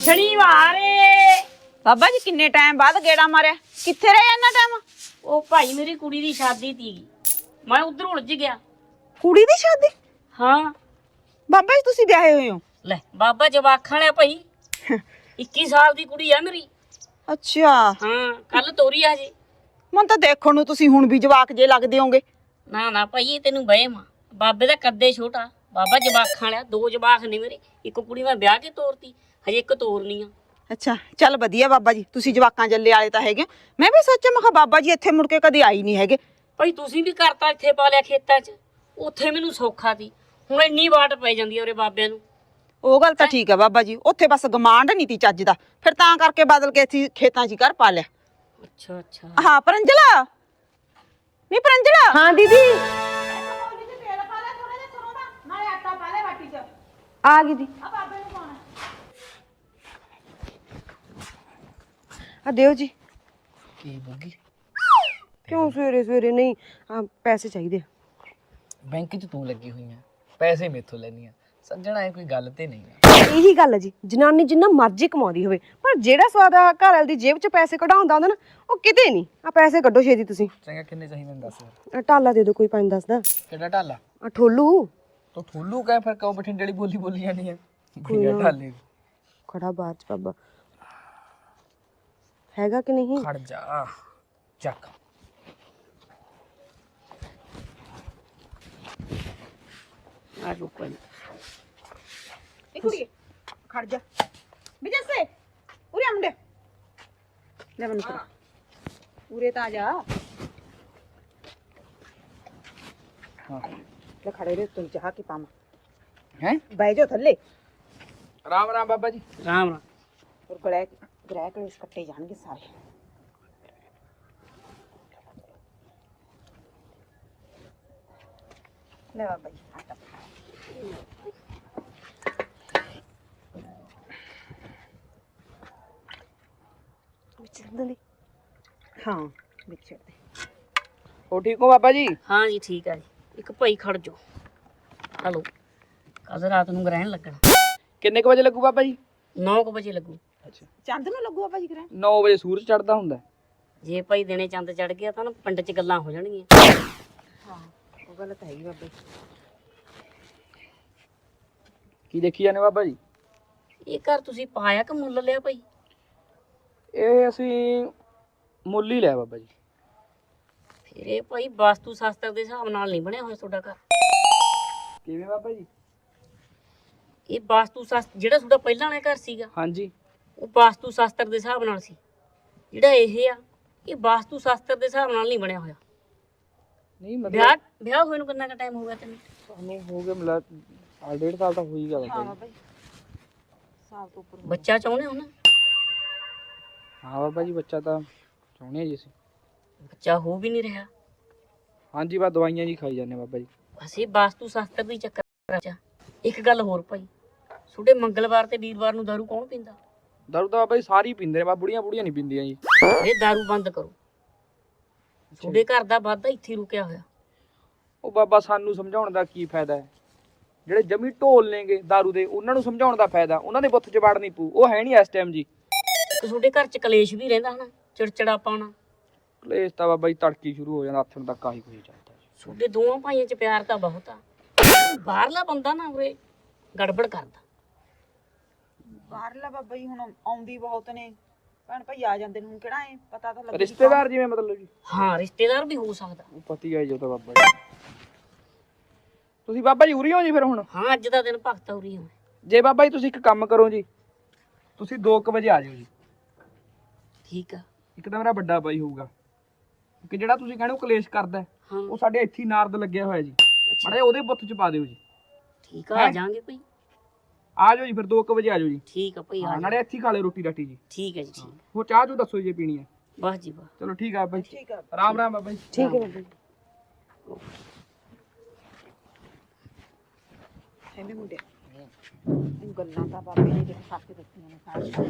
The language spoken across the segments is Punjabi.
ਸ਼ਨੀਵਾਰ। ਏ ਬਾਬਾ ਜੀ ਕਿੰਨੇ ਟਾਈਮ ਬਾਅਦ ਗੇੜਾ ਮਾਰਿਆ? ਕਿੱਥੇ ਰਹੇ ਇੰਨਾ ਟਾਈਮ ਉਹ ਭਾਈ ਮੇਰੀ ਕੁੜੀ ਦੀ ਸ਼ਾਦੀ ਤੀ। ਮੈਂ ਉਧਰ ਉਲਝ ਗਿਆ। ਕੁੜੀ ਦੀ ਸ਼ਾਦੀ? ਹਾਂ। ਬਾਬਾ ਜੀ ਤੁਸੀਂ ਵਿਆਹੇ ਹੋਏ ਹੋ? ਲੈ ਬਾਬਾ ਜਵਾਖਾਂ ਨੇ ਭਾਈ। 21 ਸਾਲ ਦੀ ਕੁੜੀ ਆ ਮੇਰੀ। ਅੱਛਾ। ਹਾਂ ਕੱਲ ਤੋਰੀ ਆ ਜੀ। ਮਨ ਤਾਂ ਦੇਖਣ ਨੂੰ ਤੁਸੀਂ ਹੁਣ ਵੀ ਜਵਾਕ ਜੇ ਲੱਗਦੇ ਹੋਗੇ ਨਾ ਨਾ ਭਾਈ ਇਹ ਤੈਨੂੰ ਵਹਿਮ ਆ। ਬਾਬੇ ਦਾ ਕੱਦੇ ਛੋਟਾ। ਬਾਬਾ ਜਵਾਖਾਂ ਵਾਲਾ ਦੋ ਜਵਾਖ ਨੇ ਮੇਰੇ। ਇੱਕ ਕੁੜੀ ਮੈਂ ਵਿਆਹ ਕੇ ਤੋਰਤੀ। ਹਜੇ ਇੱਕ ਤੋਰਨੀ ਆ। ਅੱਛਾ ਚੱਲ ਵਧੀਆ ਬਾਬਾ ਜੀ ਤੁਸੀਂ ਜਵਾਕਾਂ ਜੱਲੇ ਵਾਲੇ ਤਾਂ ਹੈਗੇ। ਮੈਂ ਵੀ ਸੋਚਿਆ ਮੈਂ ਕਿਹਾ ਬਾਬਾ ਜੀ ਇੱਥੇ ਮੁੜ ਕੇ ਕਦੇ ਆਈ ਨਹੀਂ ਹੈਗੇ। ਭਾਈ ਤੁਸੀਂ ਵੀ ਕਰਤਾ ਇੱਥੇ ਪਾ ਲਿਆ ਖੇਤਾਂ 'ਚ ਉੱਥੇ ਮੈਨੂੰ ਸੌਖਾ ਸੀ। ਹੁਣ ਇੰਨੀ ਵਾਟ ਪੈ ਜਾਂਦੀ ਆ ਉਰੇ ਬਾਬਿਆਂ ਨੂੰ। ਉਹ ਗੱਲ ਤਾਂ ਠੀਕ ਹੈ ਬਾਬਾ ਜੀ ਉੱਥੇ ਬਸ ਗਮਾਂਡ ਨਹੀਂ ਤੀ ਚੱਜ ਦਾ। ਫਿਰ ਤਾਂ ਕਰਕੇ ਬਦਲ ਕੇ ਅਸੀਂ ਖੇਤਾਂ 'ਚ ਹੀ ਘਰ ਪਾ ਲਿਆ। ਅੱਛਾ ਅੱਛਾ। ਹਾਂ ਪਰੰਜਲਾ! ਨਹੀਂ ਪਰੰਜਲਾ! ਹਾਂ ਦੀਦੀ। ਆ ਗਈ ਦੀ। ਆ ਦਿਓ ਜੀ। ਕੀ ਬੁੱਗੀ? ਕਿਉਂ ਸਵੇਰੇ ਸਵੇਰੇ ਨਹੀਂ? ਆ ਪੈਸੇ ਚਾਹੀਦੇ ਆ। ਬੈਂਕ 'ਚ ਤੂੰ ਲੱਗੀ ਹੋਈ ਆ। ਪੈਸੇ ਮੇਥੋਂ ਲੈਣੀ ਆ। ਸੱਜਣਾ ਇਹ ਕੋਈ ਗੱਲ ਤੇ ਨਹੀਂ ਆ। ਇਹੀ ਗੱਲ ਹੈ ਜੀ। ਜਨਾਨੀ ਜਿੰਨਾ ਮਰਜ਼ੀ ਕਮਾਉਂਦੀ ਹੋਵੇ ਪਰ ਜਿਹੜਾ ਸਵਾਦ ਘਰ ਵਾਲੇ ਦੀ ਜੇਬ 'ਚ ਪੈਸੇ ਕਢਾਉਂਦਾ ਹੁੰਦਾ ਨਾ ਉਹ ਕਿਤੇ ਨਹੀਂ। ਆ ਪੈਸੇ ਕੱਢੋ ਛੇਤੀ ਤੁਸੀਂ। ਚੰਗਾ ਕਿੰਨੇ ਚਾਹੀਦੇ ਨੇ ਦੱਸ। ਯਾਰ। ਆਹ ਟਾਲਾ ਦੇ ਦਿਓ ਕੋਈ 5-10 ਦਾ। ਕਿਹੜਾ ਢਾਲਾ? ਆ ਠੋਲੂ। ਤੂੰ ਥੋਲੂ ਕਹਿ ਫਿਰ ਕਹੋ ਬਠਿੰਡੇ ਵਾਲੀ ਬੋਲੀ ਬੋਲੀ ਜਾਂਦੀ ਆ? ਭਈਆ ਢਾਲੇ ਖੜਾ ਬਾਹਰ 'ਚ ਬਾਬਾ। ਹੈਗਾ ਕਿ ਨਹੀਂ ਖੜ ਜਾ ਚੱਕ ਆ ਰੁਕੋ ਇਹ ਕੁੜੀ ਖੜ ਜਾ ਵੀ ਜੱਸੇ ਉਰੇ ਆ ਮੁੰਡੇ ਲੈ ਮੈਨੂੰ ਫੜਾ ਉਰੇ ਤਾਂ ਆ ਜਾ ਹਾਂ ਲੈ ਖੜੇ ਰੇ ਤੂੰ ਚਾਹ ਕੇ ਪਾਵਾਂ ਹੈ ਬਹਿ ਜਾ ਥੱਲੇ ਰਾਮ ਰਾਮ ਬਾਬਾ ਜੀ ਰਾਮ ਰਾਮ ਔਰ ਗਲੇ ਗ੍ਰਹਿ ਕਲੇਸ਼ ਕੱਟੇ ਜਾਣਗੇ ਸਾਰੇ। ਲੈ ਬਾਬਾ ਜੀ ਆਟਾ। ਵਿੱਚ ਦੰਦਲੀ ਹਾਂ। ਵਿੱਚ ਦੇ। ਹੋ ਠੀਕ ਹੋ ਬਾਬਾ ਜੀ? ਹਾਂ ਜੀ ਠੀਕ ਆ ਜੀ। ਇੱਕ ਭਾਈ ਖੜ ਜੋ ਹਲੋ। ਕੱਲ ਰਾਤ ਨੂੰ ਗ੍ਰਹਿਣ ਲੱਗਣਾ। ਕਿੰਨੇ ਕੁ ਵਜੇ ਲੱਗੂ ਬਾਬਾ ਜੀ? 9 ਵਜੇ ਲੱਗੂ। ਅੱਛਾ। ਚੰਦ ਨੂੰ ਲੱਗੂ ਬਾਬਾ ਜੀ ਗ੍ਰਹਿ 9 ਵਜੇ ਸੂਰਜ ਚੜਦਾ ਹੁੰਦਾ ਜੇ ਭਾਈ ਦਿਨੇ ਚੰਦ ਚੜ ਗਿਆ ਤਾਂ ਨਾ ਪਿੰਡ 'ਚ ਗੱਲਾਂ ਹੋ ਜਾਣਗੀਆਂ। ਹਾਂ ਉਹ ਗੱਲ ਤਾਂ ਹੈਗੀ ਬਾਬਾ। ਜੀ ਕੀ ਦੇਖੀ ਜਾਂਦੇ ਬਾਬਾ ਜੀ? ਇਹ ਘਰ ਤੁਸੀਂ ਪਾਇਆ ਕਿ ਮੁੱਲ ਲਿਆ ਭਾਈ? ਇਹ ਅਸੀਂ ਮੁੱਲ ਹੀ ਲਿਆ ਬਾਬਾ ਜੀ। ਫਿਰ ਇਹ ਭਾਈ ਵਾਸਤੂ ਸ਼ਾਸਤਰ ਦੇ ਹਿਸਾਬ ਨਾਲ ਨਹੀਂ ਬਣਿਆ ਹੋਇਆ ਤੁਹਾਡਾ ਘਰ। ਕਿਵੇਂ ਬਾਬਾ ਜੀ? ਇਹ ਵਾਸਤੂ ਸ਼ਾਸਤਰ ਜਿਹੜਾ ਤੁਹਾਡਾ ਪਹਿਲਾਂ ਵਾਲਾ ਘਰ ਸੀਗਾ। ਹਾਂਜੀ। ਉਹ ਵਾਸਤੂ ਸ਼ਾਸਤਰ ਦੇ ਹਿਸਾਬ ਨਾਲ ਸੀ। ਜਿਹੜਾ ਇਹ ਆ ਇਹ ਵਾਸਤੂ ਸ਼ਾਸਤਰ ਦੇ ਹਿਸਾਬ ਨਾਲ ਨਹੀਂ ਬਣਿਆ ਹੋਇਆ। ਨਹੀਂ ਮਤਲਬ ਵਿਆਹ ਵਿਆਹ ਹੋਏ ਨੂੰ ਕਿੰਨਾ ਕੁ ਟਾਈਮ ਹੋ ਗਿਆ ਤੈਨੂੰ? ਸਾਨੂੰ ਹੋ ਗਿਆ ਮਿਲਾ ਸਾਲ ਡੇਢ ਸਾਲ ਤਾਂ ਹੋ ਹੀ ਗਿਆ ਜੀ ਬਾਬਾ ਜੀ। ਸਾਲ ਤੋਂ ਉੱਪਰ ਬੱਚਾ ਚਾਹੁੰਦੇ ਹੋ ਨਾ? ਹਾਂ ਬਾਬਾ ਜੀ ਬੱਚਾ ਤਾਂ ਚਾਹੁੰਦੇ ਆ ਜੀ ਅਸੀਂ। ਬੱਚਾ ਹੋ ਵੀ ਨਹੀਂ ਰਿਹਾ। ਹਾਂਜੀ ਬਸ ਦਵਾਈਆਂ ਜੀ ਖਾਈ ਜਾਂਦੇ ਬਾਬਾ ਜੀ। ਅਸੀਂ ਵਾਸਤੂ ਸ਼ਾਸਤਰ ਦੀ ਚੱਕਰ ਚ ਆ। ਇੱਕ ਗੱਲ ਹੋਰ ਭਾਈ ਤੁਹਾਡੇ ਮੰਗਲਵਾਰ ਤੇ ਵੀਰਵਾਰ ਨੂੰ ਦਾਰੂ ਕੌਣ ਪੀਂਦਾ? ਦਾਰੂ ਤਾਂ ਜੀ ਸਾਰੀ ਪੀਂਦੇ ਨੇ ਬਾ ਬੁੜੀਆਂ ਬੁੜੀਆਂ ਨਹੀਂ ਪੀਂਦੀਆਂ ਜੀ ਇਹ ਦਾਰੂ ਬੰਦ ਕਰੋ ਤੁਹਾਡੇ ਘਰ ਦਾ ਵਾਧਾ ਇੱਥੇ ਰੁਕਿਆ ਹੋਇਆ ਉਹ ਬਾਬਾ ਸਾਨੂੰ ਸਮਝਾਉਣ ਦਾ ਕੀ ਫਾਇਦਾ ਹੈ ਜਿਹੜੇ ਜਮੀ ਢੋਲ ਨੇਗੇ ਦਾਰੂ ਦੇ ਉਹਨਾਂ ਨੂੰ ਸਮਝਾਉਣ ਦਾ ਫਾਇਦਾ ਉਹਨਾਂ ਦੇ ਬੁੱਤ 'ਚ ਵੜ ਨਹੀਂ ਪੂ ਉਹ ਹੈ ਨਹੀਂ ਇਸ ਟਾਈਮ ਜੀ ਤੇ ਤੁਹਾਡੇ ਘਰ ਚ ਕਲੇਸ਼ ਵੀ ਰਹਿੰਦਾ ਹਨਾ ਚਿੜਚਿੜਾ ਪਾਉਣਾ ਕਲੇਸ਼ ਤਾਂ ਬਾਬਾ ਜੀ ਤੜਕੀ ਸ਼ੁਰੂ ਹੋ ਜਾਂਦਾ ਹੱਥਣ ਤੱਕ ਆਹੀ ਕੁਝ ਚੱਲਦਾ ਜੀ। ਤੁਹਾਡੇ ਦੋਵਾਂ ਭਾਈਆਂ ਚ ਪਿਆਰ ਤਾਂ ਬਹੁਤ ਆ ਬਾਹਰਲਾ ਬੰਦਾ ਨਾ ਉਰੇ ਗੜਬੜ ਕਰਦਾ ਬਾਹਰਲਾ ਬਾਬਾ ਜੀ ਹੁਣ ਆਉਂਦੀ ਬਹੁਤ ਨੇ। ਭੈਣ ਭਾਈ ਆ ਜਾਂਦੇ ਨੇ ਹੁਣ ਕਿਹੜਾ ਐ? ਪਤਾ ਤਾਂ ਲੱਗੇ ਰਿਸ਼ਤੇਦਾਰ ਜਿਵੇਂ ਮਤਲਬ ਜੀ? ਹਾਂ ਰਿਸ਼ਤੇਦਾਰ ਵੀ ਹੋ ਸਕਦਾ। ਉਹ ਪਤੀ ਆਈ ਜੋ ਤਾਂ ਬਾਬਾ ਜੀ। ਤੁਸੀਂ ਬਾਬਾ ਜੀ ਉਰੀ ਹੋ ਜੀ ਫਿਰ ਹੁਣ? ਹਾਂ ਅੱਜ ਦਾ ਦਿਨ ਭਗਤ ਉਰੀ ਹੋਵੇ ਜੇ ਬਾਬਾ ਜੀ ਤੁਸੀਂ ਇੱਕ ਕੰਮ ਕਰੋ ਜੀ ਤੁਸੀਂ 2:00 ਵਜੇ ਆ ਜਾਓ ਜੀ। ਠੀਕ ਆ। ਇੱਕ ਤਾਂ ਮੇਰਾ ਵੱਡਾ ਬਾਈ ਹੋਊਗਾ। ਕਿ ਜਿਹੜਾ ਤੁਸੀਂ ਕਹਿੰਦੇ ਹੋ ਕਲੇਸ਼ ਕਰਦਾ ਹੈ, ਹਾਂ। ਉਹ ਸਾਡੇ ਇੱਥੇ ਹੀ ਨਾਰਦ ਲੱਗਿਆ ਹੋਇਆ ਜੀ। ਮੜੇ ਉਹਦੇ ਬੁੱਤ 'ਚ ਪਾ ਦਿਓ ਜੀ। ਠੀਕ ਆ ਆ ਜਾਾਂਗੇ ਭਾਈ ਆ ਜਾਓ ਜੀ ਫਿਰ 2:00 ਵਜੇ ਆ ਜਾਓ ਜੀ। ਠੀਕ ਆ ਭਾਈ ਆ ਹਾਂ ਨਾਲੇ ਇੱਥੇ ਹੀ ਖਾ ਲਿਓ ਰੋਟੀ ਰਾਟੀ ਜੀ। ਠੀਕ ਹੈ ਜੀ ਠੀਕ। ਉਹ ਚਾਹ ਚੂ ਦੱਸੋ ਜੇ ਪੀਣੀ ਹੈ। ਵਾਹ ਜੀ ਵਾਹ। ਚਲੋ ਠੀਕ ਆ ਬਾਈ। ਠੀਕ ਆ। ਰਾਮ ਰਾਮ ਬਾਬਾ ਜੀ ਠੀਕ ਹੈ। ਬਾਬਾ ਐਵੇਂ ਮੁੰਡੇ ਇਹ ਗੱਲਾਂ ਤਾਂ ਬਾਬੇ ਨੇ ਜਿਹੜੇ ਸੱਚ ਦੱਸੀਆਂ ਨੇ ਸਾਰੀਆਂ।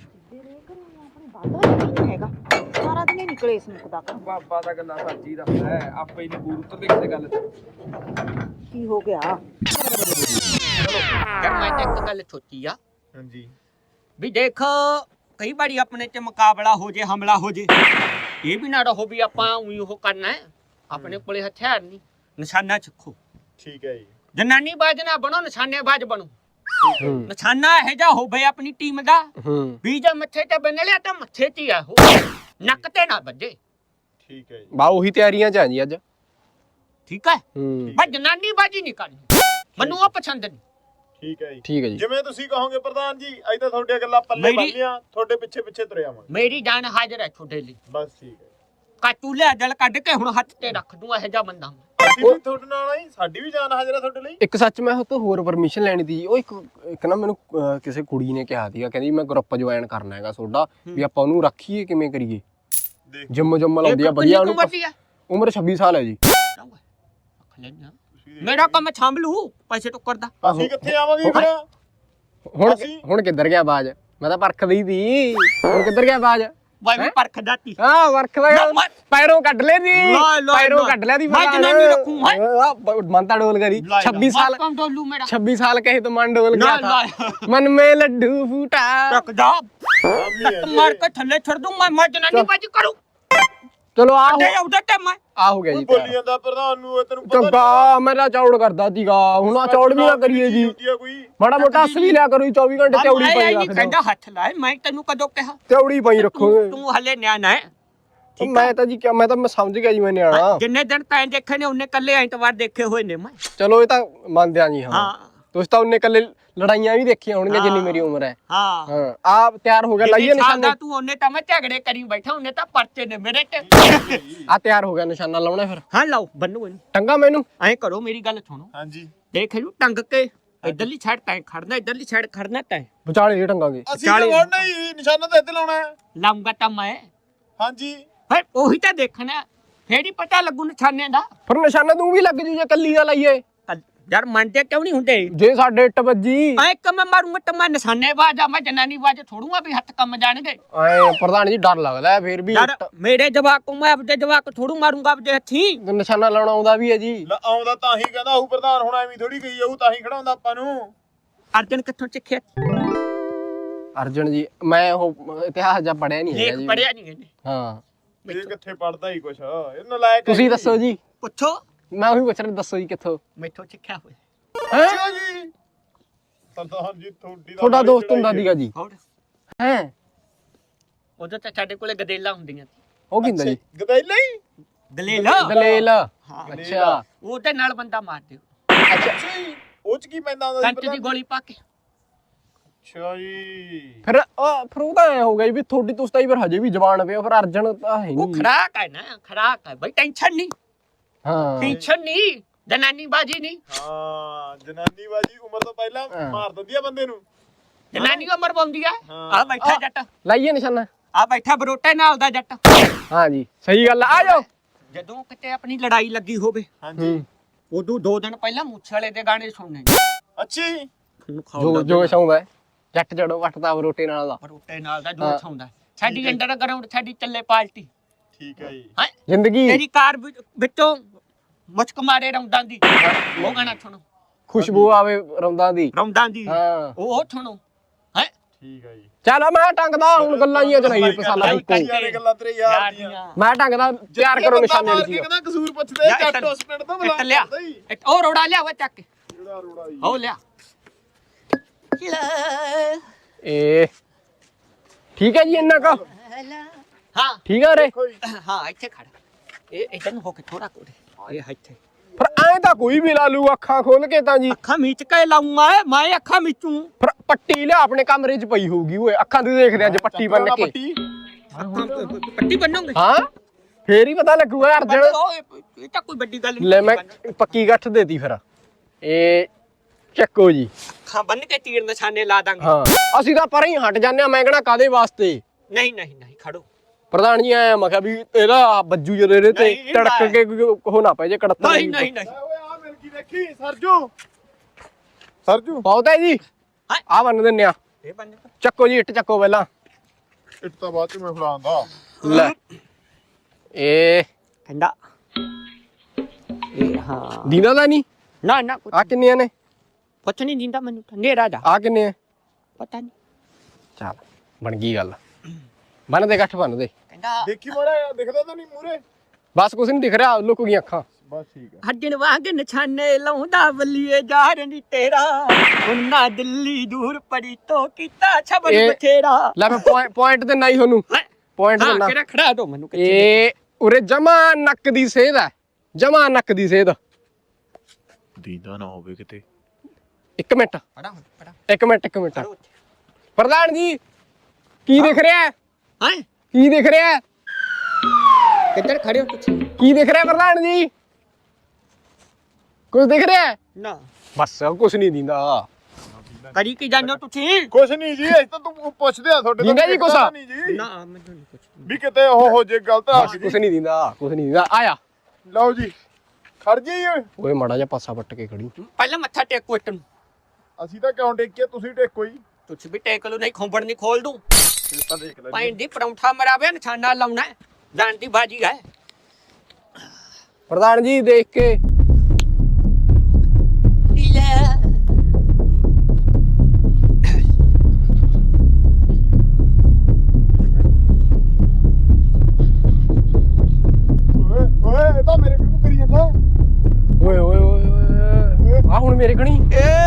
ਸਿੱਧੇ ਰੇ ਕਰੋ ਆਪਣੇ ਬਾਦਾ ਨਹੀਂ ਹੈਗਾ। ਸਾਰਾ ਦਿਨ ਹੀ ਨਿਕਲੇ ਇਸ ਮੁਕਦਾ ਕਰ ਬਾਬਾ ਦਾ ਗੱਲਾਂ ਸੱਚੀ ਦੱਸਦਾ ਹੈ ਆਪੇ ਹੀ ਨਹੀਂ ਉਤਰਦੇ ਕਿਸੇ ਗੱਲ ਕੀ ਹੋ ਗਿਆ? ਯਾਰ ਮੈਂ ਤਾਂ ਇੱਕ ਗੱਲ ਸੋਚੀ ਆ। ਹਾਂਜੀ। ਵੀ ਦੇਖ ਕਈ ਵਾਰੀ ਆਪਣੇ ਚ ਮੁਕਾਬਲਾ ਹੋ ਜੇ ਹਮਲਾ ਹੋ ਜੇ ਇਹ ਵੀ ਨਾ ਰਹੋ ਵੀ ਆਪਾਂ ਉਹੀ ਉਹ ਕਰਨਾ ਹੈ। ਆਪਣੇ ਕੋਲੇ ਹਥਿਆਰ ਨਹੀਂ ਨਿਸ਼ਾਨਾ ਚੱਖੋ ਠੀਕ ਹੈ ਜੀ। ਜਨਾਨੀ ਬਾਜ ਨਾ ਬਣੋ ਨਿਸ਼ਾਨੇ ਬਾਜ ਬਣੋ ਹੂੰ ਨਿਸ਼ਾਨਾ ਇਹ ਜਾ ਹੋਵੇ ਆਪਣੀ ਟੀਮ ਦਾ ਹੂੰ। ਵੀ ਜੇ ਮੱਥੇ ਤੇ ਬੰਨ ਲਿਆ ਤਾਂ ਮੱਥੇ 'ਚ ਹੀ ਆ ਉਹ। ਨੱਕ ਤੇ ਨਾ ਵੱਜੇ। ਠੀਕ ਹੈ ਜੀ। ਬਾ ਉਹੀ ਤਿਆਰੀਆਂ ਚ ਆ ਜੀ ਅੱਜ। ਠੀਕ ਹੈ। ਹੂੰ। ਬਸ ਜਨਾਨੀ ਬਾਜੀ ਨਹੀਂ ਕਰਨੀ। ਮੈਨੂੰ ਉਹ ਪਸੰਦ ਨਹੀਂ। ਠੀਕ ਹੈ ਜੀ। ਠੀਕ ਹੈ ਜੀ। ਜਿਵੇਂ ਤੁਸੀਂ ਕਹੋਗੇ ਪ੍ਰਧਾਨ ਜੀ ਅੱਜ ਤਾਂ ਤੁਹਾਡੀਆਂ ਗੱਲਾਂ ਪੱਲੇ ਮੇਰੀ- ਬੰਨੀਆਂ ਤੁਹਾਡੇ ਪਿੱਛੇ ਪਿੱਛੇ ਤੁਰੇ ਆਵਾਂਗੇ। ਮੇਰੀ ਜਾਨ ਹਾਜ਼ਰ ਹੈ ਤੁਹਾਡੇ ਲਈ। ਬਸ ਠੀਕ ਹੈ। ਕਾਟੂ ਲੈ ਦਿਲ ਕੱਢ ਕੇ ਹੁਣ ਹੱਥ ਤੇ ਰੱਖ ਦੂੰ ਇਹੋ ਜਿਹਾ ਬੰਦਾ ਮੈਂ। ਅਸੀਂ ਵੀ ਤੁਹਾਡੇ ਨਾਲ ਆਈ ਸਾਡੀ ਵੀ ਜਾਨ ਹਾਜ਼ਰ ਹੈ ਤੁਹਾਡੇ ਲਈ। ਇੱਕ ਸੱਚ ਮੈਂ ਉਹ ਤੋਂ ਹੋਰ ਪਰਮਿਸ਼ਨ ਲੈਣੀ ਦੀ ਉਹ ਇੱਕ ਇੱਕ ਨਾ ਮੈਨੂੰ ਅਹ, ਕਿਸੇ ਕੁੜੀ ਨੇ ਕਿਹਾ ਸੀਗਾ ਕਹਿੰਦੀ ਮੈਂ ਗਰੁੱਪ ਜੁਆਇਨ ਕਰਨਾ ਹੈਗਾ ਤੁਹਾਡਾ ਵੀ ਆਪਾਂ ਉਹਨੂੰ ਰੱਖੀਏ ਕਿਵੇਂ ਕਰੀਏ? ਦੇਖ। ਜਿੰਮ ਜੰਮ ਲਾਉਂਦੀ ਆ ਵਧੀਆ ਕਿੰਨੀ ਉਹਨੂੰ ਕੁ ਉਮਰ ਦੀ ਆ? ਉਮਰ 26 ਸਾਲ ਹੈ ਜੀ। ਰੱਖ ਲੈਣਾ ਮੇਰਾ ਕੰਮ ਛੰਭਲੂ ਪੈਸੇ ਟੁੱਕਰ ਦਾ। ਅਸੀਂ ਕਿੱਥੇ ਆਵਾਂਗੇ ਫਿਰ? ਹੁਣ ਹੁਣ ਕਿੱਧਰ ਗਿਆ ਬਾਜ ਮੈਂ ਤਾਂ ਪਰਖ ਦੀ ਦੀ ਹੁਣ ਕਿੱਧਰ ਗਿਆ ਬਾਜ ਬਾਈ ਮੈਂ ਪਰਖ ਦਾਤੀ। ਹਾਂ ਵਰਖ ਦਾ ਪੈਰੋਂ ਕੱਢ ਲੈ ਦੀ ਪੈਰੋਂ ਕੱਢ ਲੈ ਦੀ ਮੈਂ ਜਨਾ ਨਹੀਂ ਰੱਖੂ ਹਾਂ? ਮੰਤਾ ਡੋਲ ਕਰੀ 26 ਸਾਲ 26 ਸਾਲ ਕਹੇ ਤਾਂ ਮਨ ਡੋਲ ਗਿਆ ਮਨ ਮੇ ਲੱਡੂ ਫੂਟਾ। ਟਕ ਜਾ। ਮਾਰ ਕੇ ਥੱਲੇ ਛੱਡ ਦੂੰ ਮੈਂ ਮੈਂ ਜਨਾ ਨਹੀਂ ਬਾਜੀ ਕਰੂ। ਚਲੋ ਆ ਹੋ- ਅੱਡੇ ਟਾਈਮ ਆ। ਹੋ ਗਿਆ ਜੀ ਬੋਲੀ ਜਾਂਦਾ ਪ੍ਰਧਾਨ ਨੂੰ ਤੈਨੂੰ ਪਤਾ ਚੰਗਾ ਮੈਂ ਤਾਂ ਚੌੜ ਕਰਦਾ ਸੀਗਾ। ਹੁਣ ਆ ਚੌੜ ਵੀ ਨਾ ਕਰੀਏ ਜੀ। ਮਾੜਾ ਮੋਟਾ ਹੱਸ ਵੀ ਲਿਆ ਕਰੋ 24 ਘੰਟੇ ਤੇਉੜੀ ਪਈ ਨਹੀਂ ਕਹਿੰਦਾ ਹੱਥ ਲਾਏ ਮੈਂ ਤੈਨੂੰ ਕਦੋਂ ਕਿਹਾ? ਤੇਉੜੀ ਪਈ ਤੂੰ- ਤੂੰ ਹਲੇ ਨਿਆਣਾ ਹੈ। ਠੀਕ ਮੈਂ ਤਾਂ ਜੀ ਮੈਂ ਤਾਂ ਮੈਂ ਸਮਝ ਗਿਆ ਜੀ ਮੈਂ ਨਿਆਣਾ। ਜਿੰਨੇ ਦਿਨ ਤੈਂ ਦੇਖੇ ਨੇ ਉਹਨੇ ਕੱਲੇ ਐਤਵਾਰ ਦੇਖੇ ਹੋਏ ਨੇ ਮੈਂ। ਚਲੋ ਇਹ ਤਾਂ ਮੰਨਦਿਆਂ ਜੀ ਹਾਂ। ਹਾਂ। ਤੁਸੀਂ ਤਾਂ ਉਹਨੇ ਇਕੱਲੇ ਲੜਾਈਆਂ ਵੀ ਦੇਖੀਆਂ ਹੋਣਗੀਆਂ ਜਿੰਨੀ ਮੇਰੀ ਉਮਰ ਹੈ। ਹਾਂ। ਆਪ ਤਿਆਰ ਹੋ ਗਿਆ ਲਾਈਏ ਨਿਸ਼ਾਨਾ। ਤੂੰ ਉਹਨੇ ਤਾਂ ਮੈਂ ਝਗੜੇ ਕਰੀ ਬੈਠਾ ਉਹਨੇ ਤਾਂ ਪਰਚੇ ਨੇ ਮੇਰੇ ਤੇ। ਆ ਤਿਆਰ ਹੋ ਗਿਆ ਨਿਸ਼ਾਨਾ ਲਾਉਣਾ ਫਿਰ। ਹਾਂ ਲਾਓ ਬੰਨੂ ਇਹਨੂੰ। ਟੰਗਾ ਮੈਨੂੰ। ਐਂ ਕਰੋ ਮੇਰੀ ਗੱਲ ਸੁਣੋ। ਹਾਂਜੀ। ਦੇਖ ਲੂ ਟੰਗ ਕੇ ਇਧਰਲੀ ਛੜ ਤੈਂ ਖੜਨਾ ਇਧਰਲੀ ਛੜ ਖੜਨਾ ਤੈਂ। ਵਿਚਾਲੇ ਟੰਗਾਂਗੇ। ਅਸੀਂ ਲਵਾਉਣਾ ਹੀ ਨਿਸ਼ਾਨਾ ਤਾਂ ਇੱਥੇ ਲਾਉਣਾ ਹੈ। ਲਾਉਂਗਾ ਤਾਂ ਮੈਂ। ਹਾਂਜੀ। ਫਿਰ ਉਹੀ ਤਾਂ ਦੇਖਣਾ ਫੇਰ ਪਤਾ ਲੱਗੂ ਨਿਸ਼ਾਨੇ ਦਾ। ਫਿਰ ਨਿਸ਼ਾਨਾ ਤੂੰ ਵੀ ਲੱਗ ਜੂ ਜੇ ਕੱਲੀ ਦਾ ਲਾਈਏ। ਯਾਰ ਮੰਨਦੇ ਕਿਉਂ ਨਹੀਂ ਹੁੰਦੇ? ਜੇ ਸਾਡੇ ਇੱਟ ਵੱਜੀ। ਐ ਇੱਕ ਮੈਂ ਮਾਰੂੰਗਾ ਤਾਂ ਮੈਂ ਨਿਸ਼ਾਨੇ ਬਾਜ ਮੈਂ ਜਨਾਨੀ ਬਾਜ ਥੋੜੂਗਾ ਵੀ ਹੱਥ ਕੰਮ ਜਾਣਗੇ। ਐ ਪ੍ਰਧਾਨ ਜੀ ਡਰ ਲੱਗਦਾ ਹੈ ਫਿਰ ਵੀ ਯਾਰ ਮੇਰੇ ਜਵਾਕ ਨੂੰ ਮੈਂ ਆਪਦੇ ਜਵਾਕ ਥੋੜੂ ਮਾਰੂੰਗਾ ਆਪਦੇ ਹੱਥੀ। ਨਿਸ਼ਾਨਾ ਲਾਉਣਾ ਆਉਂਦਾ ਵੀ ਹੈ ਜੀ। ਲੈ ਆਉਂਦਾ ਤਾਂ ਹੀ ਕਹਿੰਦਾ ਉਹ ਪ੍ਰਧਾਨ ਹੁਣ ਐਵੇਂ ਥੋੜੀ ਗਈ ਜਾਊ ਤਾਂ ਹੀ ਖੜਾਉਂਦਾ ਆਪਾਂ ਨੂੰ। ਅਰਜਨ ਕਿੱਥੋਂ ਸਿੱਖਿਆ ਅਰਜਨ ਜੀ ਮੈਂ ਉਹ ਇਤਿਹਾਸ ਜਾਂ ਪੜਿਆ ਨਹੀਂ ਹੈਗਾ ਲੇਖ ਜੀ। ਪੜਿਆ ਨਹੀਂ ਹਾਂ। ਇਹ ਕਿੱਥੇ ਪੜਦਾ ਹੀ ਕੁਛ? ਇਹਨਾਂ ਲਾਇਕ ਤੁਸੀਂ ਦੱਸੋ ਜੀ। ਪੁੱਛੋ। ਮੈਂ ਉਹੀ ਪੁੱਛ ਰਿਹਾ ਦੱਸੋ ਜੀ ਕਿੱਥੋਂ? ਮੈਥੋਂ ਸਿੱਖਿਆ ਹੋਇਆ। ਹੈ? ਅੱਛਾ ਜੀ। ਪ੍ਰਧਾਨ ਜੀ ਤੁਹਾਡੀ ਤਾਂ ਤੁਹਾਡਾ ਦੋਸਤ ਹੁੰਦਾ ਸੀਗਾ ਜੀ। ਹੋਰ? ਹੈ? ਉਦੋਂ ਤਾਂ ਸਾਡੇ ਕੋਲੇ ਗਦੇਲਾ ਹੁੰਦੀਆਂ ਸੀ। ਉਹ ਕਿੰਦਾ ਜੀ? ਗਦੈਲਾ ਹੀ? ਦਲੇਲਾ ਦਲੇਲ ਹਾਂ। ਅੱਛਾ। ਉਹਦੇ ਨਾਲ ਬੰਦਾ ਮਾਰ ਦਿਓ ਅੱਛਾ। ਜੀ ਉਹ ਚ ਕੀ ਪੈਂਦਾ ਹੁੰਦਾ ਸੀ ਕੰਚ ਦੀ? ਗੋਲੀ ਪਾ ਕੇ। ਅੱਛਾ ਜੀ। ਫਿਰ ਉਹ ਫਿਰ ਉਹ ਤਾਂ ਐ ਹੋ ਗਿਆ ਵੀ ਤੁਹਾਡੀ ਤੁਸੀਂ ਤਾਂ ਹੀ ਫਿਰ ਹਜੇ ਵੀ ਜਵਾਨ ਪਿਆ ਫਿਰ ਅਰਜਨ ਤਾਂ ਹੈ ਉਹ ਨਹੀਂ। ਖੜਾਕ ਹੈ ਨਾ ਖੜਾਕ ਹੈ। ਬਈ ਟੈਨਸ਼ਨ ਨਹੀਂ। ਹਾਂ। ਟੈਨਸ਼ਨ ਨਹੀਂ ਜਨਾਨੀ ਬਾਜੀ ਨਹੀਂ ਹਾਂ ਜਨਾਨੀ ਬਾਜੀ ਉਮਰ ਤੋਂ ਪਹਿਲਾਂ ਹਾਂ। ਮਾਰ ਦਿੰਦੀ ਆ ਬੰਦੇ ਨੂੰ। ਜਨਾਨੀ ਉਮਰ ਪਾਉਂਦੀ ਆ। ਹਾਂ। ਆ ਬੈਠਾ ਜੱਟ। ਲਾਈਏ ਨਿਸ਼ਾਨਾ। ਆ ਬੈਠਾ ਬਰੋਟੇ ਨਾਲ ਦਾ ਜੱਟ। ਹਾਂ ਜੀ ਸਹੀ ਗੱਲ ਆ ਆ ਜਾਓ। ਜਦੋਂ ਕਿਤੇ ਆਪਣੀ ਲੜਾਈ ਲੱਗੀ ਹੋਵੇ। ਹਾਂਜੀ। ਹੂੰ। ਉਦੋਂ ਦੋ ਦਿਨ ਪਹਿਲਾਂ ਮੁੱਛ ਵਾਲੇ ਦੇ ਗਾਣੇ ਸੁਣਨੇ। ਅੱਛੀ ਜੋ। ਜੋ ਸੌਂਦਾ ਜੱਟ ਜੜੋ ਵੱਟਦਾ ਰੋਟੀ ਨਾਲ ਦਾ। ਬਰੋਟੇ ਨਾਲ ਦਾ ਹਾਂ। ਜੋਸ਼ ਆਉਂਦਾ ਸਾਡੀ ਅੰਡਰਗਰਾਉਂਡ ਸਾਡੀ ਚੱਲੇ ਪਾਰਟੀ। ਠੀਕ ਹੈ ਜੀ। ਹੈ? ਜ਼ਿੰਦਗੀ। ਤੇਰੀ ਕਾਰ ਵਿੱਚ- ਵਿੱਚੋਂ ਮੁਸ਼ਕ ਮਾਰੇ ਰੌਂਦਾਂ ਦੀ। ਉਹ ਗਾਣਾ ਸੁਣੋ। ਖੁਸ਼ਬੂ ਆਵੇ ਰੌਂਦਾਂ ਦੀ। ਰੌਂਦਾਂ ਦੀ। ਹਾਂ। ਉਹ ਸੁਣੋ। ਹੈ? ਠੀਕ ਹੈ ਜੀ। ਚੱਲ ਮੈਂ ਟੰਗਦਾ ਹੁਣ ਗੱਲਾਂ ਚ ਨਹੀਂ ਪਸਾਲਾ ਇੱਕੋ ਗੱਲਾਂ ਤੇਰੇ ਯਾਰ ਦੀਆਂ। ਮੈਂ ਟੰਗਦਾ ਤਿਆਰ ਕਰੋ ਨਿਸ਼ਾਨੇ ਕੇ ਕਹਿੰਦਾ ਕਸੂਰ ਪੁੱਛਦੇ ਜੱਟ ਉਸ ਪਿੰਡ ਤੋਂ ਬੁਲਾ ਲਿਆ। ਹੀ ਇੱਟ- ਉਹ ਰੋੜਾ ਲਿਆ ਵਾ ਚੱਕ ਕੇ। ਜਿਹੜਾ ਰੋੜਾ ਜੀ? ਉਹ ਲਿਆ। ਏ ਠੀਕ ਹੈ ਜੀ ਇੰਨਾ ਕਾ। ਹਾਂ ਠੀਕ ਹੈ ਰੇ ਹਾਂ ਇੱਥੇ ਖੜ ਇਹ ਇਧਰ ਨੂੰ ਹੋ ਕੇ ਥੋੜਾ ਕੋੜੇ ਇਹ ਇੱਥੇ ਪਰ ਐ ਤਾਂ ਕੋਈ ਵੀ ਲਾ ਲੂ ਅੱਖਾਂ ਖੋਲ ਕੇ ਤਾਂ ਜੀ ਅੱਖਾਂ ਮੀਚ ਕੇ ਲਾਉਂਗਾ ਮੈਂ ਅੱਖਾਂ ਮੀਚੂ ਪਰ ਪੱਟੀ ਲਿਆ ਆਪਣੇ ਕਮਰੇ 'ਚ ਪਈ ਹੋਊਗੀ ਓਏ ਅੱਖਾਂ ਤੇ ਦੇਖਦੇ ਅੱਜ ਪੱਟੀ ਬੰਨ ਕੇ ਪੱਟੀ ਬੰਨੋਗੇ ਹਾਂ ਫੇਰ ਹੀ ਪਤਾ ਲੱਗੂਗਾ ਇਹ- ਇਹ ਤਾਂ ਕੋਈ ਵੱਡੀ ਗੱਲ ਨਹੀਂ ਲੈ ਮੈਂ ਪੱਕੀ ਗੱਠ ਦੇਤੀ ਫਿਰ ਇਹ ਚੱਕੋ ਜੀ ਅੱਖਾਂ ਬੰਨ ਕੇ ਤੀਰ ਨਿਸ਼ਾਨੇ ਲਾ ਦਾਂਗੇ ਹਾਂ ਅਸੀਂ ਤਾਂ ਪਰੇ ਹੀ ਹਟ ਜਾਂਦੇ ਆ ਮੈਂ ਕਹਣਾ ਕਾਦੇ ਵਾਸਤੇ ਨਹੀਂ ਨਹੀਂ ਨਹੀਂ ਖੜੋ ਪ੍ਰਧਾਨ ਜੀ ਆਇਆ ਮੈਂ ਕਿਹਾ ਵੀ ਇਹਦਾ ਬੱਜੂ ਜਦੋਂ ਇਹਦੇ ਤੇ ਨਹੀਂ, ਟੜਕ। ਕੇ ਕੋਈ ਹੋ ਨਾ ਪਏ ਜੇ ਕੜਤਾ ਨਹੀਂ ਨਹੀਂ ਨਹੀਂ। ਓਏ ਆ ਮਿਲ ਗਈ ਦੇਖੀ ਸਰਜੂ। ਸਰਜੂ। ਬਹੁਤ ਹੈ ਜੀ। ਹਾਂ। ਆ ਬੰਨ ਦਿੰਨੇ ਆ। ਇਹ ਬੰਨ ਚੱਕੋ ਜੀ ਇੱਟ ਚੱਕੋ ਪਹਿਲਾਂ। ਇੱਟ ਤਾਂ ਬਾਅਦ ਚ ਮੈਂ ਫੜਾਉਂਦਾ। ਲੈ। ਇਹ ਠੰਡਾ। ਇਹ ਹਾਂ। ਦੀਨਾ ਦਾ ਨਹੀਂ? ਨਾ ਨਾ ਕੁਛ ਆ ਕਿੰਨੀਆਂ ਨੇ? ਕੁਛ ਨਹੀਂ ਦਿੰਦਾ ਮੈਨੂੰ ਨੇਰਾ ਦਾ। ਆ ਕਿੰਨੇ ਆ ਪਤਾ ਨਹੀਂ। ਚੱਲ ਬਣ ਗਈ ਗੱਲ। ਬੰਨ ਦੇ ਗੱਠ ਬੰਨ ਦੇ। ਕਹਿੰਦਾ ਦੇਖੀ ਮਾੜਾ ਦਿਖਦਾ ਤਾਂ ਨਹੀਂ ਮੂਰੇ ਬਸ ਕੁਛ ਨਹੀਂ ਦਿਖ ਰਿਹਾ ਲੁਕ ਗਈਆਂ ਅੱਖਾਂ। ਬਸ ਠੀਕ ਹੈ ਹੱਜਣ ਵਾਂਗ ਨਿਸ਼ਾਨੇ ਲਾਉਂਦਾ ਬੱਲੀਏ ਜਾਰ ਨੀ ਤੇਰਾ। ਹੁਣ ਨਾ ਦਿੱਲੀ ਦੂਰ ਪੜੀ ਤੋ ਕੀਤਾ ਛਬਰ ਇਹ- ਬਥੇਰਾ। ਲੈ ਮੈਂ ਪੁਆਇੰਟ ਤੇ ਨਹੀਂ ਤੁਹਾਨੂੰ। ਪੁਆਇੰਟ ਹਾਂ ਦਿੰਦਾ ਕਿਹੜਾ ਖੜਾ ਦੋ ਮੈਨੂੰ ਕਿੱਥੇ ਇਹ ਉਰੇ ਜਮਾ ਨੱਕ ਦੀ ਸੇਧ ਹੈ ਜਮਾ ਨੱਕ ਦੀ ਸੇਧ। ਦੀਦਾ ਨਾ ਹੋਵੇ ਕਿਤੇ। ਇੱਕ ਮਿੰਟ। ਪੜਾ ਪੜਾ ਇੱਕ ਮਿੰਟ ਇੱਕ ਮਿੰਟ। ਪ੍ਰਧਾਨ ਜੀ ਕੀ ਦਿਖ ਰਿਹਾ? ਹੈ ਹਾਂ? ਕੀ ਦਿਖ ਰਿਹਾ ਹੈ? ਕਿੱਧਰ ਖੜੇ ਹੋ ਤੁਸੀਂ? ਕੀ ਦਿਖ ਰਿਹਾ ਪ੍ਰਧਾਨ ਜੀ? ਕੁਝ ਦਿਖ ਰਿਹਾ ਹੈ? ਨਾ। ਬਸ ਕੁਝ ਨਹੀਂ ਦਿੰਦਾ। ਕਰੀ ਕੀ ਜਾਣੋ ਤੁਸੀਂ? ਕੁਛ ਨਹੀਂ ਜੀ ਇਹ ਤਾਂ ਤੂੰ ਪੁੱਛਦੇ ਆ ਤੁਹਾਡੇ ਜਿੰਦਾ ਜੀ ਕੁਛ? ਨਹੀਂ ਜੀ। ਨਾ ਮੈਨੂੰ ਨਹੀਂ ਕੁਛ ਵੀ ਕਿਤੇ ਉਹ ਹੋ ਜੇ ਗਲਤ ਆ। ਬਸ ਕੁਝ ਨਹੀਂ ਦਿੰਦਾ ਕੁਝ ਨਹੀਂ ਦਿੰਦਾ। ਆਇਆ। ਲਓ ਜੀ ਖੜ ਜੀ ਓਏ ਮਾੜਾ ਜਿਹਾ ਪਾਸਾ ਪੱਟ ਕੇ ਖੜੀ। ਪਹਿਲਾਂ ਮੱਥਾ ਟੇਕੋ ਇੱਕ ਨੂੰ। ਅਸੀਂ ਤਾਂ ਕਿਉਂ ਟੇਕੀਏ? ਤੁਸੀਂ ਟੇਕੋ ਹੀ। ਤੁਸੀਂ ਵੀ ਟੇਕ ਲਓ ਨਹੀਂ ਖੋਂਬੜ ਨਹੀਂ ਖੋਲ ਦੂੰ ਤਾਂ ਦੇਖ ਲੈ ਪੈਣ ਦੀ ਪਰੌਂਠਾ ਮਰਾਵੇ ਨਿਸ਼ਾਨਾ ਲਾਉਣਾ ਹੈ। ਜਾਣ ਦੀ ਬਾਜੀ ਹੈ। ਪ੍ਰਧਾਨ ਜੀ ਦੇਖ ਕੇ। ਓਏ ਓਏ ਇਹ ਤਾਂ ਮੇਰੇ ਕੋਲ ਕਰੀ ਜਾਂਦਾ। ਓਏ ਓਏ ਓਏ ਓਏ ਆ ਹੁਣ ਮੇਰੇ ਕਣੀ। ਓ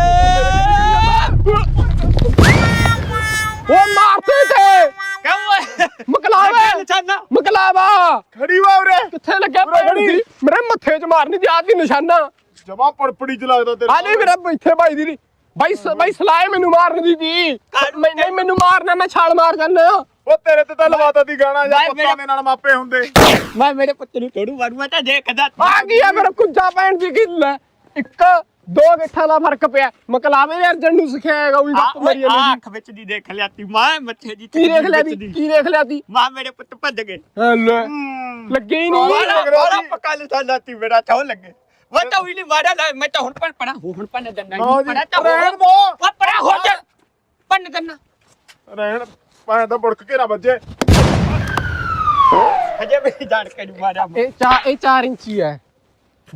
ਮਾਰਨੀ ਦੀ ਆਦੀ ਨਿਸ਼ਾਨਾ। ਜਮਾ ਪੜਪੜੀ ਚ ਲੱਗਦਾ ਤੇਰੇ ਆ ਨਹੀਂ ਮੇਰਾ ਇੱਥੇ ਭਾਈ ਦੀ ਨੀ। ਬਾਈ ਸ- ਬਾਈ ਸਲਾਏ ਮੈਨੂੰ ਮਾਰਨ ਦੀ ਦੀ ਮੈਂ ਨਹੀਂ ਮੈਨੂੰ ਮਾਰਨਾ ਮੈਂ ਛਾਲ ਮਾਰ ਜਾਂਦਾ ਉਹ ਤੇਰੇ ਤੇ ਤਾਂ ਲਵਾਤਾ ਦੀ ਗਾਣਾ ਜਾਂ ਪੁੱਤਾਂ ਮੇਰਾ- ਦੇ ਨਾਲ ਮਾਪੇ ਹੁੰਦੇ। ਮੈਂ ਮੇਰੇ ਪੁੱਤ ਨੂੰ ਤੋੜੂ ਮਾਰੂ ਮੈਂ ਤਾਂ ਦੇਖਦਾ ਆ ਕੀ ਆ ਮੇਰਾ ਕੁੱਜਾ ਪੈਣ ਦੀ ਗਿੱਲ ਹੈ। ਇੱਕ ਦੋ ਗਿੱਠਾਂ ਦਾ ਫ਼ਰਕ ਪਿਆ। ਮਕਲਾਵੇ ਨੇ ਅਰਜਨ ਨੂੰ ਸਿਖਾਏਗਾ ਉਹੀ ਆ ਗੱਪ ਮਰੀ ਓਏ, ਜਾਂਦੀ ਅੱਖ ਵਿੱਚ ਦੀ ਦੇਖ ਲਿਆਤੀ ਮੈਂ ਮੱਥੇ ਦੀ ਕੀ ਦੇਖ ਲਿਆ ਤੀ ਕੀ ਦੇਖ ਲਿਆ ਤੀ ਮਾਂ ਮੇਰੇ ਪੁੱਤ ਭੱਜ ਗਏ। ਲੈ। ਲੱਗੇ ਹੀ ਨਹੀਂ। ਸੀ। ਪੱਕਾ ਲਿਖਾ ਤੀ ਮੇਰਾ ਚਾਹ ਲੱਗੇ। ਉਹ ਤਾਂ ਵੀ ਨਹੀਂ ਮਾਰਿਆ ਲੈ ਮੈਂ ਤਾਂ ਹੁਣ ਪਣ ਪੜਾ ਹੁਣ ਪਣ ਦੰਨਾ ਨਹੀਂ ਜੀ, ਪੜਾ ਤਾਂ ਰਹਿਣ ਦੋ। ਪੜਾ ਹੋ। ਜਾ ਪਣ ਦੰਨਾ ਰਹਿਣ ਪਾਇਆ ਤਾਂ ਬੁੜਕ ਕੇ ਨਾ ਵੱਜੇ। ਹਜੇ ਵੀ ਜਾਣ ਕੇ ਨਹੀਂ ਮਾਰਿਆ। ਇਹ ਚਾ ਇਹ 4 ਇੰਚੀ ਹੈ।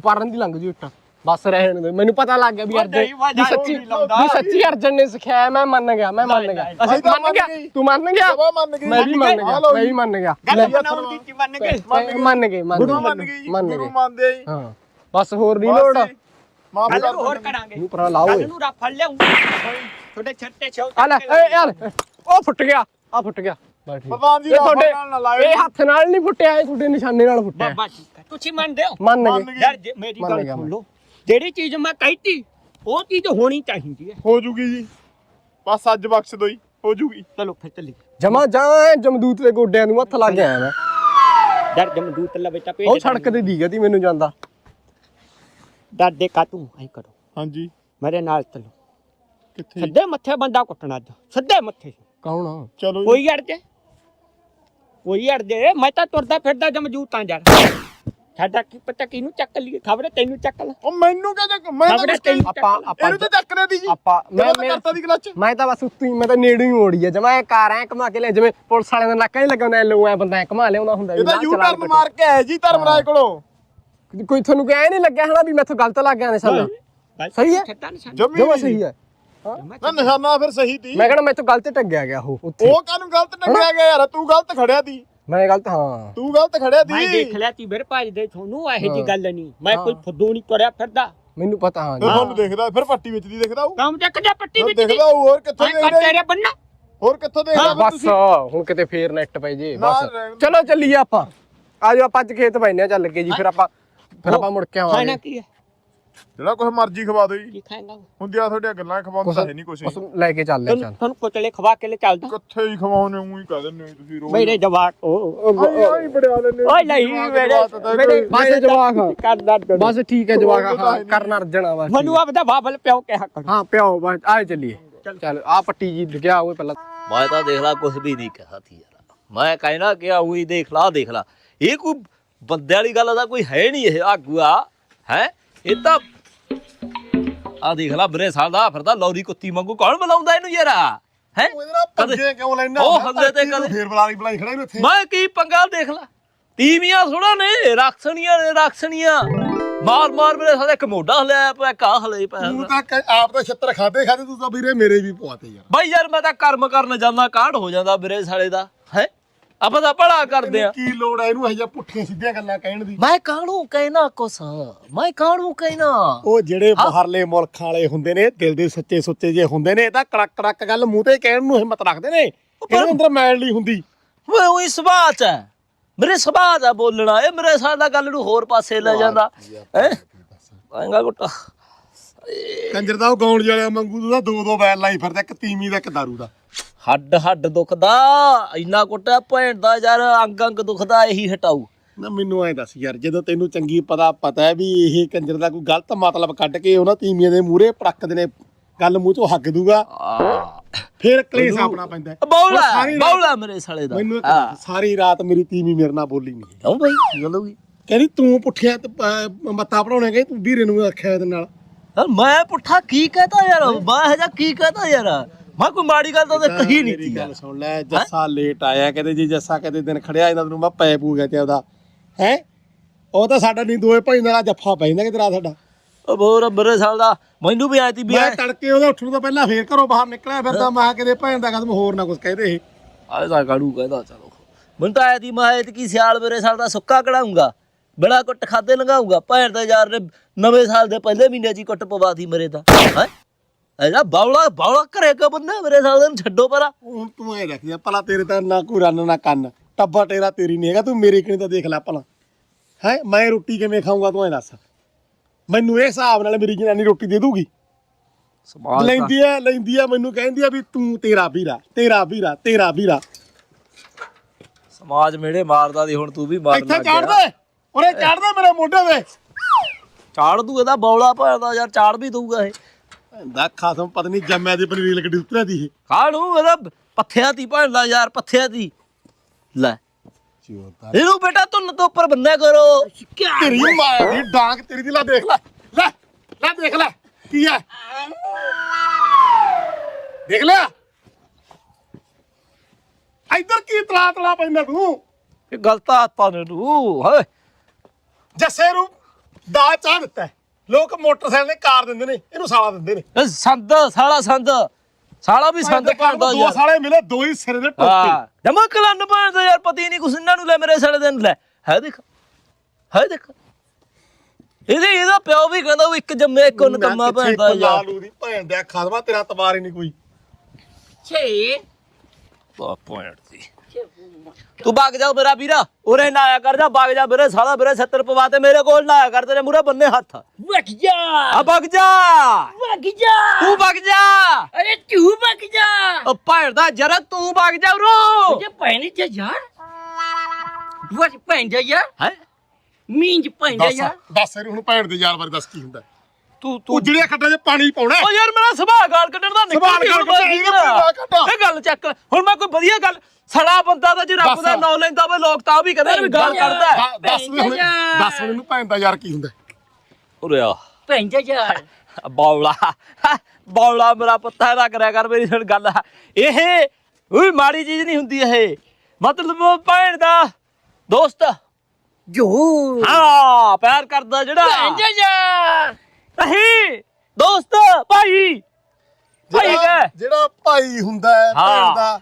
ਪਰਨ ਦੀ ਲੰਘ ਜੂ ਇੱਟ। ਬਸ ਰਹਿਣ ਦੇ ਮੈਨੂੰ ਪਤਾ ਲੱਗ ਗਿਆ ਵੀ ਅਰਜਨ ਨਹੀਂ, ਮੈਂ ਵੀ ਸੱਚੀ। ਵੀ ਸੱਚੀ ਅਰਜਨ ਨੇ ਸਿਖਾਇਆ ਮੈਂ ਮੰਨ ਗਿਆ ਮੈਂ ਮੰਨ ਗਿਆ। ਅਸੀਂ ਮੰਨ ਗਿਆ? ਗਏ। ਤੂੰ ਮੰਨ ਗਿਆ? ਜਵਾ ਮੰਨ ਗਈ ਮੈਂ ਵੀ ਮੰਨ ਗਿਆ ਮੈਂ। ਵੀ ਮੰਨ ਗਿਆ। ਗੱਲ ਬਣਾਉਣ ਦੀ ਕੀ ਮੰਨ ਗਏ? ਮੰਨ ਗਏ। ਮੰਨ ਗਏ ਮੰਨ ਗਏ ਮੰਨ ਗਈ ਮੰਨ ਗੁਰੂ ਗਏ। ਮੰਨਦੇ ਹੀ ਹਾਂ। ਬਸ ਹੋਰ ਨਹੀਂ ਲੋੜ। ਕਰ ਨੂੰ ਹੋਰ ਕਰਾਂਗੇ। ਨੂੰ ਪਰਾਂ ਲਾਓ ਨੂੰ ਰਾ ਫੜ ਲਿਆਉਂ ਛੱਟੇ ਛੋਟੇ ਆ ਲੈ ਏ ਯਾਰ ਉਹ ਫੁੱਟ ਗਿਆ ਆ ਫੁੱਟ ਗਿਆ। ਪ੍ਰਧਾਨ ਜੀ ਇਹ ਤੁਹਾਡੇ ਨਾਲ ਨਾ ਲਾਇਓ ਇਹ ਹੱਥ ਨਾਲ ਨਹੀਂ ਫੁੱਟਿਆ ਇਹ ਤੁਹਾਡੇ ਨਿਸ਼ਾਨੇ ਨਾਲ ਫੁੱਟਿਆ। ਬਾਬਾ ਤੁਸੀਂ ਮੰਨਦੇ ਹੋ? ਮੰਨ ਗਏ। ਯਾਰ ਜੇ ਮੇਰੀ ਗੱਲ ਸੁਣ ਮੈਂ। ਲਓ। ਜਿਹੜੀ ਚੀਜ਼ ਮੈਂ ਕਹੀਤੀ ਉਹ ਚੀਜ਼ ਹੋਣੀ ਚਾਹੀਦੀ ਹੈ। ਹੋ ਜੂਗੀ ਜੀ। ਬਸ ਅੱਜ ਬਖਸ਼ ਦੋ ਜੀ ਹੋ ਜੂਗੀ। ਚਲੋ ਫਿਰ ਚੱਲੀ ਜਮਾ ਜਾਂ ਜਮਦੂਤ ਦੇ ਗੋਡਿਆਂ ਨੂੰ ਹੱਥ ਲੱਗ ਗਿਆ ਮੈਂ। ਡਰ ਜਮਦੂਤ ਲਵੇ ਤਾਂ ਭੇਜ ਉਹ ਸੜਕ ਤੇ ਦੀਗਾ ਤੀ ਮੈਨੂੰ ਜਾਂਦਾ। ਡਰ ਦੇ ਕਾ ਤੂੰ ਐ ਕਰੋ। ਹਾਂਜੀ। ਮੇਰੇ ਨਾਲ ਚੱਲੋ। ਕਿੱਥੇ ਸਿੱਧੇ ਮੱਥੇ ਬੰਦਾ ਕੁੱਟਣਾ ਅੱਜ। ਸਿੱਧੇ ਮੱਥੇ। ਕੌਣ ਆ? ਚਲੋ ਕੋਈ ਅੜ ਜੇ। ਕੋਈ ਅੜ ਜੇ। ਮੈਂ ਤਾਂ ਤੁਰਦਾ ਫਿਰਦਾ ਜਮਜੂਤਾਂ ਯਾਰ ਸਾਡਾ ਕੀ ਪਤਾ ਕਿਹਨੂੰ ਚੱਕ ਲਈਏ? ਖਬਰ ਤੈਨੂੰ ਚੱਕ ਲਾ। ਉਹ ਮੈਨੂੰ ਕਹਿੰਦੇ ਮੈਂ ਤਾਂ ਖਬਰ ਕੁਛ ਤੈਨੂੰ ਆਪਾਂ ਆਪਾਂ ਇਹਨੂੰ ਤਾਂ ਚੱਕ ਰਹੇ ਦੀ ਜੀ। ਆਪਾਂ ਮੈਂ ਮੈਂ ਕਰਤਾ ਦੀ ਕਲਚ। ਮੈਂ ਤਾਂ ਬਸ ਉੱਤੋਂ ਹੀ ਮੈਂ ਤਾਂ ਨੇੜੇ ਹੀ ਮੋੜੀ ਆ। ਜਮਾ ਇਹ ਕਾਰ ਐ ਘਮਾ ਕੇ ਲੈ ਜਿਵੇਂ। ਪੁਲਿਸ ਵਾਲਿਆਂ ਦਾ ਨਾਕਾ ਨਹੀਂ ਲਗਾਉਂਦਾ ਲੋ ਐ ਬੰਦਾ ਐ ਘਮਾ ਲਿਆਉਂਦਾ ਹੁੰਦਾ ਵੀ ਇਹਦਾ ਨਾ ਯੂ ਟਰਨ ਮਾਰ ਕੇ ਆਇਆ ਜੀ ਧਰਮਰਾਜ ਕੋਲੋਂ। ਕੋਈ ਤੁਹਾਨੂੰ ਕਹਿ ਨਹੀਂ ਲੱਗਿਆ ਹਨਾ ਵੀ ਮੈਥੋਂ ਗਲਤ ਲੱਗ ਗਿਆ ਨਿਸ਼ਾਨਾ? ਸਹੀ ਹੈ? ਛੱਡਾਂ ਨਿਸ਼ਾਨਾ। ਜਮੀ ਜਮਾ ਨਹੀਂ। ਸਹੀ ਹੈ। ਨਾ ਨਿਸ਼ਾਨਾ ਫਿਰ ਸਹੀ ਤੀ। ਮੈਂ ਕਹਿੰਦਾ ਮੈਥੋਂ ਗਲਤ ਟੱਗਿਆ ਗਿਆ ਉਹ ਉੱਥੇ। ਉਹ ਕਾਨੂੰ ਗਲਤ ਟੰਗਿਆ ਗਿਆ ਯਾਰ? ਤੂੰ ਗਲਤ ਖੜਿਆ ਦੀ ਮੈਂ ਗਲਤ ਹਾਂ। ਤੂੰ ਗਲਤ ਖੜਿਆ ਮੈਂ ਦੇਖ ਲਿਆ ਤੀ ਮੇਰੇ ਭਾਜ ਦੇ ਤੁਹਾਨੂੰ ਇਹੋ ਜੀ ਹਾਂ। ਗੱਲ ਨਹੀਂ। ਮੈਂ ਕੋਈ ਹਾਂ। ਫੁੱਦੂ ਨਹੀਂ ਤੁਰਿਆ ਫਿਰਦਾ। ਮੈਨੂੰ ਪਤਾ ਹਾਂ ਤੇ ਜੀ। ਤੁਹਾਨੂੰ ਦੇਖਦਾ ਫਿਰ ਪੱਟੀ ਵਿੱਚ ਦੀ ਦਿਖਦਾ ਉਹ ਕੰਮ ਚੱਕ ਜਾ ਪੱਟੀ ਵਿੱਚ ਦੀ। ਦਿਖਦਾ ਹੋਊ, ਹੋਰ ਕਿੱਥੋਂ ਮੈਂ ਦੇਖਦਾ ਤੇਰੇ ਬੰਨਾ ਹੋਰ ਕਿੱਥੋਂ ਦੇਖਦਾ ਹਾਂ, ਫਿਰ ਬਸ ਤੁਸੀਂ? ਹੁਣ ਕਿਤੇ ਫੇਰ ਨੈਟ ਪੈ ਜੇ ਨਾ, ਬਸ। ਰਹਿਣ। ਚਲੋ ਚੱਲੀਏ ਆਪਾਂ। ਆਜੋ ਆਪਾਂ ਅੱਜ ਖੇਤ ਬੈਨੇ ਆ ਚੱਲ ਕੇ ਜੀ ਫਿਰ ਆਪਾਂ ਫਿਰ ਆਪਾਂ ਮੁੜ ਕੇ ਖਾਣਾ ਆਵਾਂਗੇ। ਕੀ ਹੈ? ਜਿਹੜਾ ਕੁਝ ਮਰਜ਼ੀ ਖਵਾ ਦਿਓ ਜੀ। ਕੀ ਖਾਏਗਾ ਹੁੰਦੀਆਂ ਤੁਹਾਡੀਆਂ ਗੱਲਾਂ ਖਵਾਉਂਦਾ ਕੁਛ- ਹੈ ਨਹੀਂ ਕੁਛ ਬਸ ਲੈ ਕੇ ਆ ਤੁਹਾਨੂੰ ਚੱਲ। ਤੁਹਾਨੂੰ ਕੋਟਲੇ ਖਵਾ ਕੇ ਲੈ ਚੱਲਦਾ। ਕਿੱਥੇ ਹੀ ਖਵਾਉਣੇ ਉਹੀ ਕਹਿ ਦਿੰਦੇ ਹੋ ਤੁਸੀਂ ਰੋਜ਼। ਮੇਰੇ ਜਵਾਕ ਉਹ ਆਈ ਬੜਿਆ ਲੈਣੇ ਓਏ ਨਹੀਂ ਮੇਰੇ ਮੇਰੇ ਬਸ ਜਵਾਕ। ਕਰਦਾ ਬਸ ਠੀਕ ਹੈ ਜਵਾਕ ਹਾਂ ਹੈ ਨੀ। ਕਰਨ ਅਰਜਣਾ ਬਸ ਮੈਨੂੰ ਆਪਦਾ ਬਾਬਲ ਪਿਓ ਕਿਹਾ ਕਰੋ। ਹਾਂ ਪਿਓ ਬਸ ਆਏ ਚੱਲੀਏ। ਚੱਲ ਆ ਪੱਟੀ ਜੀ ਲਿਖਿਆ ਹੋਏ ਪਹਿਲਾਂ। ਮੈਂ ਤਾਂ ਦੇਖ ਲਾ ਕੁਝ ਵੀ ਨਹੀਂ ਕਿਹਾ ਸੀ ਯਾਰ। ਮੈਂ ਕਹਿਣਾ ਕਿ ਆ ਉਹੀ ਦੇਖ ਲਾ ਦੇਖ ਲਾ। ਇਹ ਕੋਈ ਬੰਦੇ ਵਾਲੀ ਗੱਲ ਦਾ ਕੋਈ ਹੈ ਨਹੀਂ ਇਹ ਆਗੂਆ ਹੈ? ਇਹ ਤਾਂ ਆ ਦੇਖ ਲਾ ਬਰੇ ਸਾਲ ਦਾ ਫਿਰਦਾ ਲੌਰੀ ਕੁੱਤੀ ਵਾਂਗੂ ਕੌਣ ਬੁਲਾਉਂਦਾ ਇਹਨੂੰ ਯਾਰ? ਹੈ? ਇਹਦੇ ਕਿਉਂ ਲੈਣਾ ਉਹ ਹੱਲੇ ਤੇ ਕਦੇ ਫੇਰ ਬੁਲਾ ਲਈ ਬੁਲਾਈ ਖੜਾ ਇਹਨੂੰ ਇੱਥੇ ਮੈਂ ਕੀ ਪੰਗਾ ਦੇਖ ਲਾ। ਤੀਵੀਆਂ ਥੋੜਾ ਨੇ ਰਾਖਸਣੀਆਂ ਨੇ ਰਾਖਸਣੀਆਂ। ਮਾਰ ਮਾਰ ਮੇਰੇ ਸਾਲੇ ਇੱਕ ਮੋਢਾ ਹਲਿਆ ਪਿਆ ਕਾ ਹਲੇ ਪਿਆ। ਤੂੰ ਤਾਂ ਕ- ਆਪ ਤਾਂ ਛੱਤਰ ਖਾਦੇ ਖਾਦੇ ਤੂੰ ਤਾਂ ਵੀਰੇ ਮੇਰੇ ਵੀ ਪਵਾਤੇ ਯਾਰ। ਬਾਈ ਯਾਰ ਮੈਂ ਤਾਂ ਕਰਮ ਕਰਨ ਜਾਂਦਾ ਕਾਢ ਹੋ ਜਾਂਦਾ ਮੇਰੇ ਸਾਲੇ ਦਾ ਹੈ? ਆਪਾਂ ਤਾਂ ਭਲਾ ਕਰਦੇ ਆ। ਕੀ ਲੋੜ ਹੈ ਇਹਨੂੰ? ਇਹ ਪੁੱਠੀਆਂ ਸਿੱਧੀਆਂ ਗੱਲਾਂ ਕਹਿਣ ਦੀ। ਮੈਂ ਕਾਹਨੂੰ ਕਹਿਣਾ ਕੁਛ? ਮੈਂ ਕਾਹਨੂੰ ਕਹਿਣਾ? ਉਹ ਜਿਹੜੇ ਬਾਹਰਲੇ ਮੁਲਕਾਂ ਵਾਲੇ ਹੁੰਦੇ ਨੇ ਦਿਲ ਦੇ ਸੱਚੇ ਸੁੱਚੇ ਜੇ ਹੁੰਦੇ ਨੇ ਇਹ ਤਾਂ ਕੜਕ ਕੜਕ ਗੱਲ ਮੂੰਹ ਤੇ ਕਹਿਣ ਨੂੰ ਹਿੰਮਤ ਰੱਖਦੇ ਨੇ। ਇਹਦੇ ਅੰਦਰ ਮੈਲ ਨਹੀਂ ਹੁੰਦੀ। ਓਏ ਉਹੀ ਸੁਭਾਅ ਚ ਹੈ। ਮੇਰੇ ਸੁਭਾਅ ਦਾ ਬੋਲਣਾ ਇਹ ਮੇਰੇ ਦਾ ਗੱਲ ਨੂੰ ਹੋਰ ਪਾਸੇ ਲੈ ਜਾਂਦਾ। ਹੈ? ਆਏਗਾ ਗੁੱਟਾ ਕੰਜਰ ਦਾ ਉਹ ਗਾਉਣ ਵਾਲਿਆ ਮੰਗੂ ਤੂੰ ਤਾਂ ਦੋ ਦੋ ਬੈਲ ਲਾਈ ਫਿਰਦਾ ਇੱਕ ਤੀਮੀ ਦਾ ਇੱਕ ਦਾਰੂ ਦਾ। ਹੱਡ ਹੱਡ ਦੁਖਦਾ ਇੰਨਾ ਕੁੱਟਿਆ ਭੈਣ ਦਾ ਯਾਰ ਅੰਗ ਅੰਗ ਦੁਖਦਾ ਇਹੀ ਹਟਾਊ। ਨਾ ਮੈਨੂੰ ਐ ਦੱਸ ਯਾਰ ਜਦੋਂ ਤੈਨੂੰ ਚੰਗੀ ਪਤਾ ਪਤਾ ਹੈ ਵੀ ਇਹ ਕੰਜਰ ਦਾ ਕੋਈ ਗਲਤ ਮਤਲਬ ਕੱਢ ਕੇ ਉਹਨਾਂ ਤੀਮੀਆਂ ਦੇ ਮੂਹਰੇ ਪੜਕਦੇ ਨੇ ਗੱਲ ਮੂੰਹ ਚੋਂ ਹੱਗ ਦੂਗਾ। ਫਿਰ ਕਲੇਸ਼ ਆਪਣਾ ਪੈਂਦਾ। ਬੌਲਾ ਬੌਲਾ ਮੇਰੇ ਸਾਲੇ ਦਾ। ਮੈਨੂੰ ਸਾਰੀ ਰਾਤ ਮੇਰੀ ਤੀਮੀ ਮੇਰੇ ਨਾਲ ਬੋਲੀ ਨਹੀਂ। ਕਿਉਂ ਬਈ? ਕੀ ਗੱਲ ਹੋ ਗਈ। ਕਹਿੰਦੀ ਤੂੰ ਪੁੱਠਿਆ ਮੱਤਾ ਪੜਾਉਣੇ ਗਏ ਤੂੰ ਵੀਰੇ ਨੂੰ ਆਖਿਆ ਇਹਦੇ ਨਾਲ? ਮੈਂ ਪੁੱਠਾ ਕੀ ਕਹਤਾ ਯਾਰ? ਮੈਂ ਹਜਾ ਕੀ ਕਹਤਾ ਯਾਰ? ਮੈਂ ਕੋਈ ਮਾੜੀ ਗੱਲ ਤਾਂ ਉਹਦੇ ਕਹੀ ਨਹੀਂ ਤੀ ਗੱਲ ਸੁਣ ਲੈ ਜੱਸਾ ਲੇਟ ਆਇਆ ਕਹਿੰਦੇ ਜੀ ਜੱਸਾ ਕਹਿੰਦੇ ਦਿਨ ਖੜਿਆ ਇਹਨਾਂ ਨੂੰ ਮੈਂ ਪੈ ਪੂ ਗਿਆ ਤੇ ਉਹਦਾ ਹੈ? ਉਹ ਤਾਂ ਸਾਡਾ ਨਹੀਂ ਦੋਏ ਭਾਈ ਨਾਲ ਜੱਫਾ ਪੈ ਜਾਂਦਾ ਕਿਤੇ ਰਾਤ ਸਾਡਾ। ਉਹ ਬੋਰ ਮੇਰੇ ਸਾਲ ਦਾ। ਮੈਨੂੰ ਵੀ ਆਈ ਤੀ ਵੀ ਮੈਂ ਤੜਕੇ ਉਹਦਾ ਉੱਠਣ ਤੋਂ ਪਹਿਲਾਂ ਫੇਰ ਘਰੋਂ ਬਾਹਰ ਨਿਕਲਿਆ ਫਿਰਦਾ ਮੈਂ ਕਿਤੇ ਭੈਣ ਦਾ ਕਦਮ ਹੋਰ ਨਾ ਕੁਝ ਕਹਦੇ ਇਹ। ਆਏ ਤਾਂ ਕਾੜੂ ਕਹਿੰਦਾ ਚਲੋ ਮੈਨੂੰ ਤਾਂ ਤੀ ਮੈਂ ਐਤ ਕੀ ਸਿਆਲ ਮੇਰੇ ਸਾਲ ਦਾ ਸੁੱਕਾ ਕਢਾਉਂਗਾ ਬੜਾ ਕੁੱਟ ਖਾਦੇ ਲੰਗਾਉਂਗਾ ਭੈਣ ਦਾ ਯਾਰ ਨੇ ਨਵੇਂ ਸਾਲ ਦੇ ਪਹਿਲੇ ਮਹੀਨੇ ਹੀ ਕੁੱਟ ਪਵਾਤੀ ਮਰੇ ਦਾ ਹੈ? ਐਜਾ ਬਾਵਲਾ ਬਾਵਲਾ ਘਰੇ ਕਾ ਬੰਦਾ ਮੇਰੇ ਦੇ ਨੂੰ ਛੱਡੋ ਪਰਾ ਹੁਣ ਤੂੰ ਐ ਦੇਖ ਜਾ ਭਲਾ ਤੇਰੇ ਤਾਂ ਨਾ ਕੋਈ ਰੰਨ ਨਾ ਕੰਨ। ਟੱਬਾ ਤੇਰਾ ਤੇਰੀ ਨਹੀਂ ਹੈਗਾ ਤੂੰ ਮੇਰੇ ਕਿਨੇ ਤਾਂ ਦੇਖ ਲੈ ਭਲਾ। ਹੈ ਮੈਂ ਰੋਟੀ ਕਿਵੇਂ ਖਾਊਂਗਾ ਤੂੰ ਐ ਦੱਸ। ਮੈਨੂੰ ਇਹ ਹਿਸਾਬ ਨਾਲ ਮੇਰੀ ਜਨਾਨੀ ਰੋਟੀ ਦੇ ਦੂਗੀ। ਸਮਾਜ ਲੈਂਦੀ ਐ ਲੈਂਦੀ ਐ ਮੈਨੂੰ ਕਹਿੰਦੀ ਆ ਵੀ ਤੂੰ ਤੇਰਾ ਵੀਰਾ ਤੇਰਾ ਵੀਰਾ ਤੇਰਾ ਵੀਰਾ। ਸਮਾਜ ਮੇੜੇ ਮਾਰਦਾ ਦੀ ਹੁਣ ਤੂੰ ਵੀ ਮਾਰਨ ਇੱਥੇ ਚੜ ਦੇ ਉਰੇ ਚੜ ਦੇ ਮੇਰੇ ਮੋਢੇ ਤੇ। ਚਾੜ ਦੂ ਇਹਦਾ ਬੌਲਾ ਭੈਣਦਾ ਯਾਰ ਚਾੜ ਵੀ ਦਊਗਾ ਇਹ। ਦਾ ਖਾਸਮ ਪਤਾ ਨਹੀਂ ਜੰਮਿਆ ਦੀ ਪਨੀਰ ਲਕੜੀ ਉਤਰਿਆ ਦੀ ਇਹ। ਕਾਹਨੂੰ ਇਹਦਾ ਪੱਥਿਆਂ ਦੀ ਭੈਣਦਾ ਯਾਰ ਪੱਥਿਆਂ ਦੀ। ਲੈ। ਚੋਤਾ ਇਹਨੂੰ ਬੇਟਾ ਧੁੰਨ ਤੋਂ ਉੱਪਰ ਬੰਨਿਆ ਕਰੋ। ਤੇਰੀ ਮਾਂ ਦੀ ਡਾਂਗ ਤੇਰੀ ਦੀ ਲੈ ਦੇਖ। ਲੈ। ਲੈ ਲੈ ਦੇਖ ਲੈ। ਕੀ ਹੈ? ਦੇਖ ਲਿਆ? ਇੱਧਰ ਕੀ ਤਲਾ ਤਲਾ ਪੈਂਦਾ ਤੂੰ? ਇਹ ਗਲਤ ਆਤਾਂ ਨੇ ਨੂੰ ਹਾਏ। ਜੱਸੇ ਨੂੰ ਦਾ ਚਾਹ ਦਿੱਤਾ। ਲੋਕ ਮੋਟਰਸਾਈਕਲ ਨੇ ਕਾਰ ਦਿੰਦੇ ਨੇ ਇਹਨੂੰ ਸਾਲਾ ਦਿੰਦੇ ਨੇ। ਇਹ ਸੰਦ ਸਾਲਾ ਸੰਦ। ਸਾਲਾ ਵੀ ਸੰਦ ਭਰਦਾ ਦੋ ਯਾਰ। ਸਾਲੇ ਮਿਲੇ ਦੋ ਹੀ ਸਿਰੇ ਦੇ ਟੋਕੇ। ਹਾਂ। ਜਮਾ ਕਲੰਨ ਭਰਦਾ ਯਾਰ ਪਤੀ ਨਹੀਂ ਕੁਛ ਇਹਨਾਂ ਨੂੰ ਲੈ ਮੇਰੇ ਸਾਲੇ ਦਿਨ ਲੈ। ਹੈ ਦੇਖ ਹੈ ਦੇਖ। ਇਹਦੇ ਇਹਦਾ ਪਿਓ ਵੀ ਕਹਿੰਦਾ ਉਹ ਇੱਕ ਜੰਮੇ ਇੱਕ ਉਹਨ ਕੰਮਾ ਭੈਣਦਾ ਯਾਰ। ਲਾਲੂ ਦੀ ਭੈਣ ਦਾ ਖਾਦਮਾ ਤੇਰਾ ਤਬਾਰ ਹੀ ਨਹੀਂ ਕੋਈ। ਛੇ। ਆ ਪੁਆਇੰਟ ਦੀ। ਤੂੰ ਭੱਗ ਜਾ ਮੇਰਾ ਵੀਰਾ ਉਰੇ ਨਾ ਆਇਆ ਕਰ ਜਾ ਭੱਗ ਜਾ ਮੇਰੇ ਸਾਲਾ ਮੇਰੇ 70 ਪਵਾ ਤੇ ਮੇਰੇ ਕੋਲ ਨਾ ਆਇਆ ਕਰ ਤੇਰੇ ਮੂਰੇ ਬੰਨੇ ਹੱਥ। ਵਗ ਜਾ। ਆ ਭੱਗ ਜਾ। ਵਗ ਜਾ। ਤੂੰ ਭੱਗ ਜਾ। ਅਰੇ ਤੂੰ ਵਗ ਜਾ। ਉਹ ਭੈਣ ਦਾ ਜਰਾ ਤੂੰ ਭੱਗ ਜਾ ਉਰੋ। ਜੇ ਪੈਣੀ ਤੇ ਯਾਰ। ਵਗ ਪੈਣ ਜਾ ਯਾਰ। ਹੈ? ਮੀਂਜ ਪੈਣ ਜਾ ਦੱਸ ਯਾਰ। ਦੱਸ ਇਹਨੂੰ ਹੁਣ ਭੈਣ ਦੇ ਯਾਰ ਬਾਰੇ ਦੱਸ ਕੀ ਹੁੰਦਾ? ਤੂੰ ਤੂੰ ਜਿਹੜੇ ਖੱਡਾਂ 'ਚ ਪਾਣੀ ਪਾਉਣਾ। ਓ ਯਾਰ ਮੇਰਾ ਸੁਭਾਅ ਗਾਲ ਕੱਢਣ ਦਾ ਨਿਕਲ ਸੁਭਾਅ ਗਾਲ ਕੱਢਣ ਕੀ ਦਾ ਕਰਾਂ? ਕੱਢਾ। ਇਹ ਗੱਲ ਚੱਕ। ਹੁਣ ਮੈਂ ਕੋਈ ਵਧੀਆ ਗੱਲ ਸੜਾ ਬੰਦਾ ਤਾਂ ਜੇ ਰੱਬ। ਦਾ ਨਾਂ ਲੈਂਦਾ ਹੋਵੇ ਲੋਕ ਤਾਂ ਉਹ ਵੀ ਕਹਿੰਦੇ ਵੀ ਗਾਲ ਕੱਢਦਾ ਦੱਸ ਦੇ ਹੁਣ ਦੱਸ ਹੁਣ ਇਹਨੂੰ ਭੈਣ ਦਾ ਯਾਰ ਕੀ ਹੁੰਦਾ। ਉਰੇ ਆ। ਜਾ ਯਾਰ ਬੌਲਾ ਬੌਲਾ ਮੇਰਾ ਪੱਤਾ ਨਾ ਕਰਿਆ ਕਰ ਮੇਰੀ ਸੁਣ ਗੱਲ। ਇਹ ਕੋਈ ਮਾੜੀ ਚੀਜ਼ ਨਹੀਂ ਹੁੰਦੀ ਇਹ। ਮਤਲਬ ਉਹ ਭੈਣ ਦਾ ਦੋਸਤ। ਜੋ ਹਾਂ ਪਿਆਰ ਕਰਦਾ ਜਿਹੜਾ। ਜਾ ਯਾਰ ਨਹੀਂ ਦੋਸਤ ਭਾਈ। ਭਾਈ ਜਿਹੜਾ ਭਾਈ ਹੁੰਦਾ ਹੈ ਹਾਂ। ਭੈਣ ਦਾ।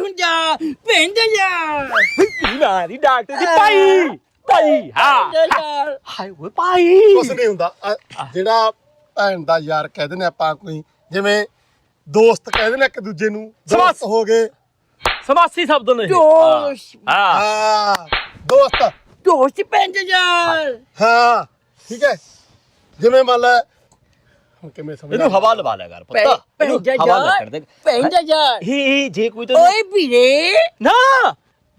ਹੁਣ ਜਾ ਪੈਣ ਜਾ। ਯਾਰ ਨਾ ਦੀ ਡਾਕਟਰ ਦੀ ਭਾਈ ਭਾਈ ਹਾਂ। ਜਾ। ਯਾਰ ਹਾਏ ਓਏ ਭਾਈ। ਕੁਛ ਨਹੀਂ ਹੁੰਦਾ। ਅ- ਜਿਹੜਾ ਭੈਣ ਦਾ ਯਾਰ ਕਹਿੰਦੇ ਨੇ ਆਪਾਂ ਕੋਈ ਜਿਵੇਂ ਦੋਸਤ ਕਹਿੰਦੇ ਨੇ ਇੱਕ ਦੂਜੇ ਨੂੰ ਦੋਸਤ ਹੋ ਗਏ। ਸਮਾਸੀ ਸ਼ਬਦ ਨੇ ਇਹ। ਦੋਸ਼ ਹਾਂ। ਹਾਂ। ਦੋਸਤ। ਦੋਸਤ ਪੈਣ ਜਾ। ਯਾਰ ਹਾਂ ਠੀਕ ਹੈ। ਜਿਵੇਂ ਮੰਨ ਲੈ ਹੁਣ ਕਿਵੇਂ ਸਮਝ? ਇਹਨੂੰ ਹਵਾ ਲਵਾ ਲਿਆ ਕਰ ਪੁੱਤ। ਪੈਣ ਜਾ ਹਵਾ ਲੈ ਯਾਰ ਕਰ ਦੇ ਪੈਣ ਜਾ ਯਾਰ ਹੀ ਜੇ ਕੋਈ ਤੈਨੂੰ ਓਏ ਵੀਰੇ। ਨਾ!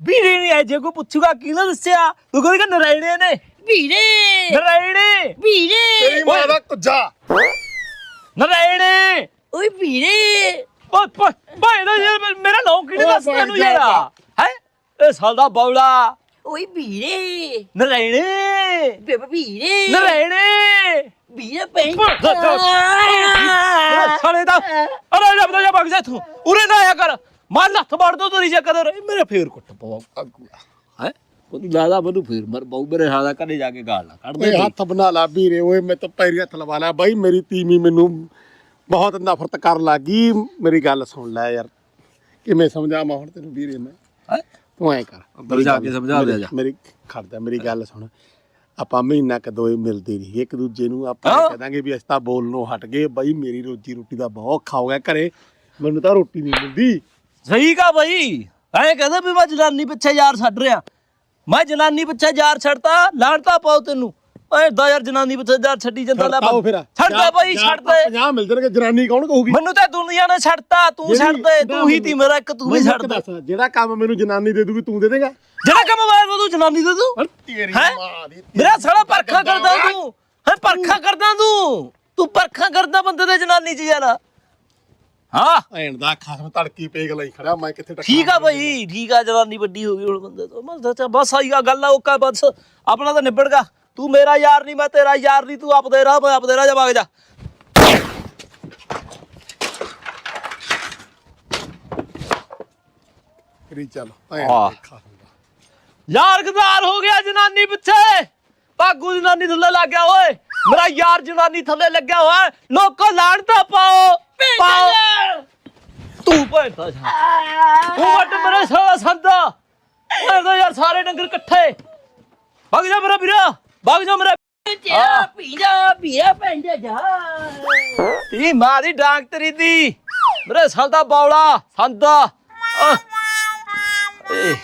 ਵੀਰੇ ਨਹੀਂ ਆਏ ਜੇ ਕੋਈ ਪੁੱਛੂਗਾ ਕੀ ਨਾ ਦੱਸਿਆ? ਤੂੰ ਕਹਿੰਦਾ ਨਰਾਇਣੇ ਨੇ। ਵੀਰੇ। ਨਰਾਇਣੇ! ਵੀਰੇ। ਤੇਰੀ ਮਾਂ ਦਾ ਕੁੱਜਾ। ਨਰਾਇਣੇ! ਓਏ ਵੀਰੇ। ਓਏ ਪ- ਭਾਈ ਦਾ ਯਾਰ ਮੇਰਾ ਨਾਮ ਕਿਹਨੇ ਓਏ ਦੱਸ ਭਾਈ ਤੈਨੂੰ ਜਾ, ਯਾਰ? ਹੈ? ਇਹ ਸਾਲ ਦਾ ਬੌਲਾ। ਓਏ ਵੀਰੇ। ਨਰਾਇਣੇ! ਬੇਬੇ ਵੀਰੇ। ਨਰਾਇਣੇ! ਵੀਰੇ ਪੈਣ ਸਾਲੇ ਦਾ। ਅਰੇ ਜਬ ਦਾ ਜਬ ਜਾ ਤੂੰ ਉਰੇ ਨਾ ਆਇਆ ਕਰ। ਮਾਰ ਲੱਥ ਮਾਰ ਦੋ ਤੇਰੀ ਜੇ ਕਦਰ ਮੇਰੇ ਫੇਰ ਕੁੱਟ ਪਵਾ ਅੱਗੂ ਹੈ? ਉਹ ਤੂੰ ਦਾਦਾ ਮੈਨੂੰ ਫੇਰ ਮਰ ਬਹੁ ਮੇਰੇ ਹਾਲਾ ਘਰੇ ਜਾ ਕੇ ਗਾਲ ਨਾ ਕੱਢ ਦੇ ਓਏ ਹੱਥ ਬਣਾ ਲਾ ਵੀਰੇ। ਓਏ ਮੈਂ ਤਾਂ ਪੈਰੀ ਹੱਥ ਲਵਾ ਲਿਆ। ਬਾਈ ਮੇਰੀ ਤੀਵੀਂ ਮੈਨੂੰ ਬਹੁਤ ਨਫ਼ਰਤ ਕਰਨ ਲੱਗੀ ਮੇਰੀ ਗੱਲ ਸੁਣ ਲੈ ਯਾਰ। ਕਿਵੇਂ ਸਮਝਾਵਾਂ ਹੁਣ ਤੈਨੂੰ ਵੀਰੇ ਮੈਂ? ਹੈਂ? ਤੂੰ ਐ ਕਰ। ਅੰਦਰ ਜਾ ਕੇ ਸਮਝਾ ਦੇ ਜਾ। ਮੇਰੀ ਖੜਦਾ ਮੇਰੀ ਗੱਲ ਸੁਣ। ਆਪਾਂ ਮਹੀਨਾ ਕ ਦੋਏ ਮਿਲਦੇ ਨਹੀਂ ਇੱਕ ਦੂਜੇ ਨੂੰ ਆਪਾਂ ਹਾਂ। ਕਹਿ ਦਾਂਗੇ ਵੀ ਅਸੀਂ ਤਾਂ ਬੋਲਣੋਂ ਹਟ ਗਏ ਬਾਈ ਮੇਰੀ ਰੋਜੀ ਰੋਟੀ ਦਾ ਬਹੁਤ ਹੋ ਗਿਆ ਘਰੇ ਮੈਨੂੰ ਤਾਂ ਰੋਟੀ ਨਹੀਂ ਮਿਲਦੀ। ਸਹੀ ਕਾ ਬਈ ਐਂ ਕਹਿੰਦਾ ਵੀ ਮੈਂ ਜਨਾਨੀ ਪਿੱਛੇ ਯਾਰ ਛੱਡ ਰਿਆ ਮੈਂ ਜਨਾਨੀ ਪਿੱਛੇ ਯਾਰ ਛੱਡਤਾ ਲਾਣਤਾ ਪਾਉ ਤੈਨੂੰ। ਓਏ ਦਾ ਯਾਰ ਜਨਾਨੀ ਪਿੱਛੇ ਯਾਰ ਛੱਡੀ ਜਾਂਦਾ ਲੈ ਫਿਰ। ਛੱਡ ਦੇ ਬਈ ਛੱਡ ਦੇ 50 ਮਿਲ ਜਾਣਗੇ ਜਨਾਨੀ ਕੌਣ ਕਹੂਗੀ? ਮੈਨੂੰ ਤਾਂ ਦੁਨੀਆ ਨੇ ਛੱਡਤਾ ਤੂੰ ਜਿਹੜੀ- ਛੱਡ ਦੇ ਤੂੰ ਹੀ ਤੀ ਮੇਰਾ ਇੱਕ ਤੂੰ ਵੀ ਮੈਨੂੰ ਛੱਡ ਦੇ ਦੱਸ, ਜਿਹੜਾ ਕੰਮ ਮੈਨੂੰ ਜਨਾਨੀ ਦੇ ਦੂਗੀ ਤੂੰ ਦੇ ਦੇਗਾ। ਜਿਹੜਾ ਕੰਮ ਮੈਂ ਤੂੰ ਜਨਾਨੀ ਦੇ ਤੂੰ? ਤੇਰੀ ਹੈਂ? ਮਾਂ ਦੀ ਮੇਰਾ ਸਾਲਾ ਪਰਖਾ ਕਰਦਾ ਤੂੰ। ਹੈ ਪਰਖਾ ਕਰਦਾ ਤੂੰ? ਤੂੰ ਪਰਖਾ ਕਰਦਾ ਬੰਦੇ ਦੇ ਜਨਾਨੀ ਚ ਯਾਰ। ਹਾਂ। ਭੈਣ ਦਾ ਖਸਮ ਤੜਕੀ ਪੇਗ ਲਈ ਖੜਾ ਮੈਂ ਕਿੱਥੇ ਟੱਕਰਾਂ ਠੀਕ ਆ ਬਈ ਠੀਕ ਆ ਜਨਾਨੀ ਵੱਡੀ ਹੋ ਗਈ ਹੁਣ ਬੰਦੇ ਤੋਂ। ਬਸ ਅੱਛਾ ਬਸ ਆਈ ਆ ਗੱਲ ਆ ਓਕਾ ਬਸ। ਆਪਣਾ ਤਾਂ ਨਿਬੜ ਗਿਆ। ਤੂੰ ਮੇਰਾ ਯਾਰ ਨਹੀਂ ਮੈਂ ਤੇਰਾ ਯਾਰ ਨਹੀਂ ਤੂੰ ਆਪਦੇ ਰਾਹ ਮੈਂ ਆਪਦੇ ਰਾਹ ਜਾ ਵਗ ਜਾ। ਕਰੀ ਚੱਲ ਆਹ। ਖਸਮ ਦਾ। ਯਾਰ ਗਦਾਰ ਹੋ ਗਿਆ ਜਨਾਨੀ ਪਿੱਛੇ। ਭਾਗੂ ਜਨਾਨੀ ਥੱਲੇ ਲੱਗ ਗਿਆ ਓਏ। ਮੇਰਾ ਯਾਰ ਜਨਾਨੀ ਥੱਲੇ ਲੱਗਿਆ ਹੋਇਆ ਲੋਕੋ ਲਾਣਤਾ ਪਾਓ। ਪਾਓ। ਤੂੰ ਭੈਂਦਾ ਜਾ। ਤੂੰ ਮੇਰੇ ਸਾਲਾ ਸੰਦਾ। ਓਏ ਤਾਂ ਯਾਰ ਸਾਰੇ ਡੰਗਰ ਇਕੱਠੇ। ਵਗ ਜਾ ਮੇਰਾ ਵੀਰਾ। ਵਗ ਜਾ ਮੇਰਾ ਜਾ ਪੀ ਜਾ ਪੀਆ ਪੈਂਦੇ ਜਾ। ਤੀ ਮਾਂ ਦੀ ਡਾਂਗ ਤੇਰੀ ਦੀ। ਮੇਰੇ ਸਾਲ ਦਾ ਬੌਲਾ ਸੰਦਾ। ਆਹ। ਏ।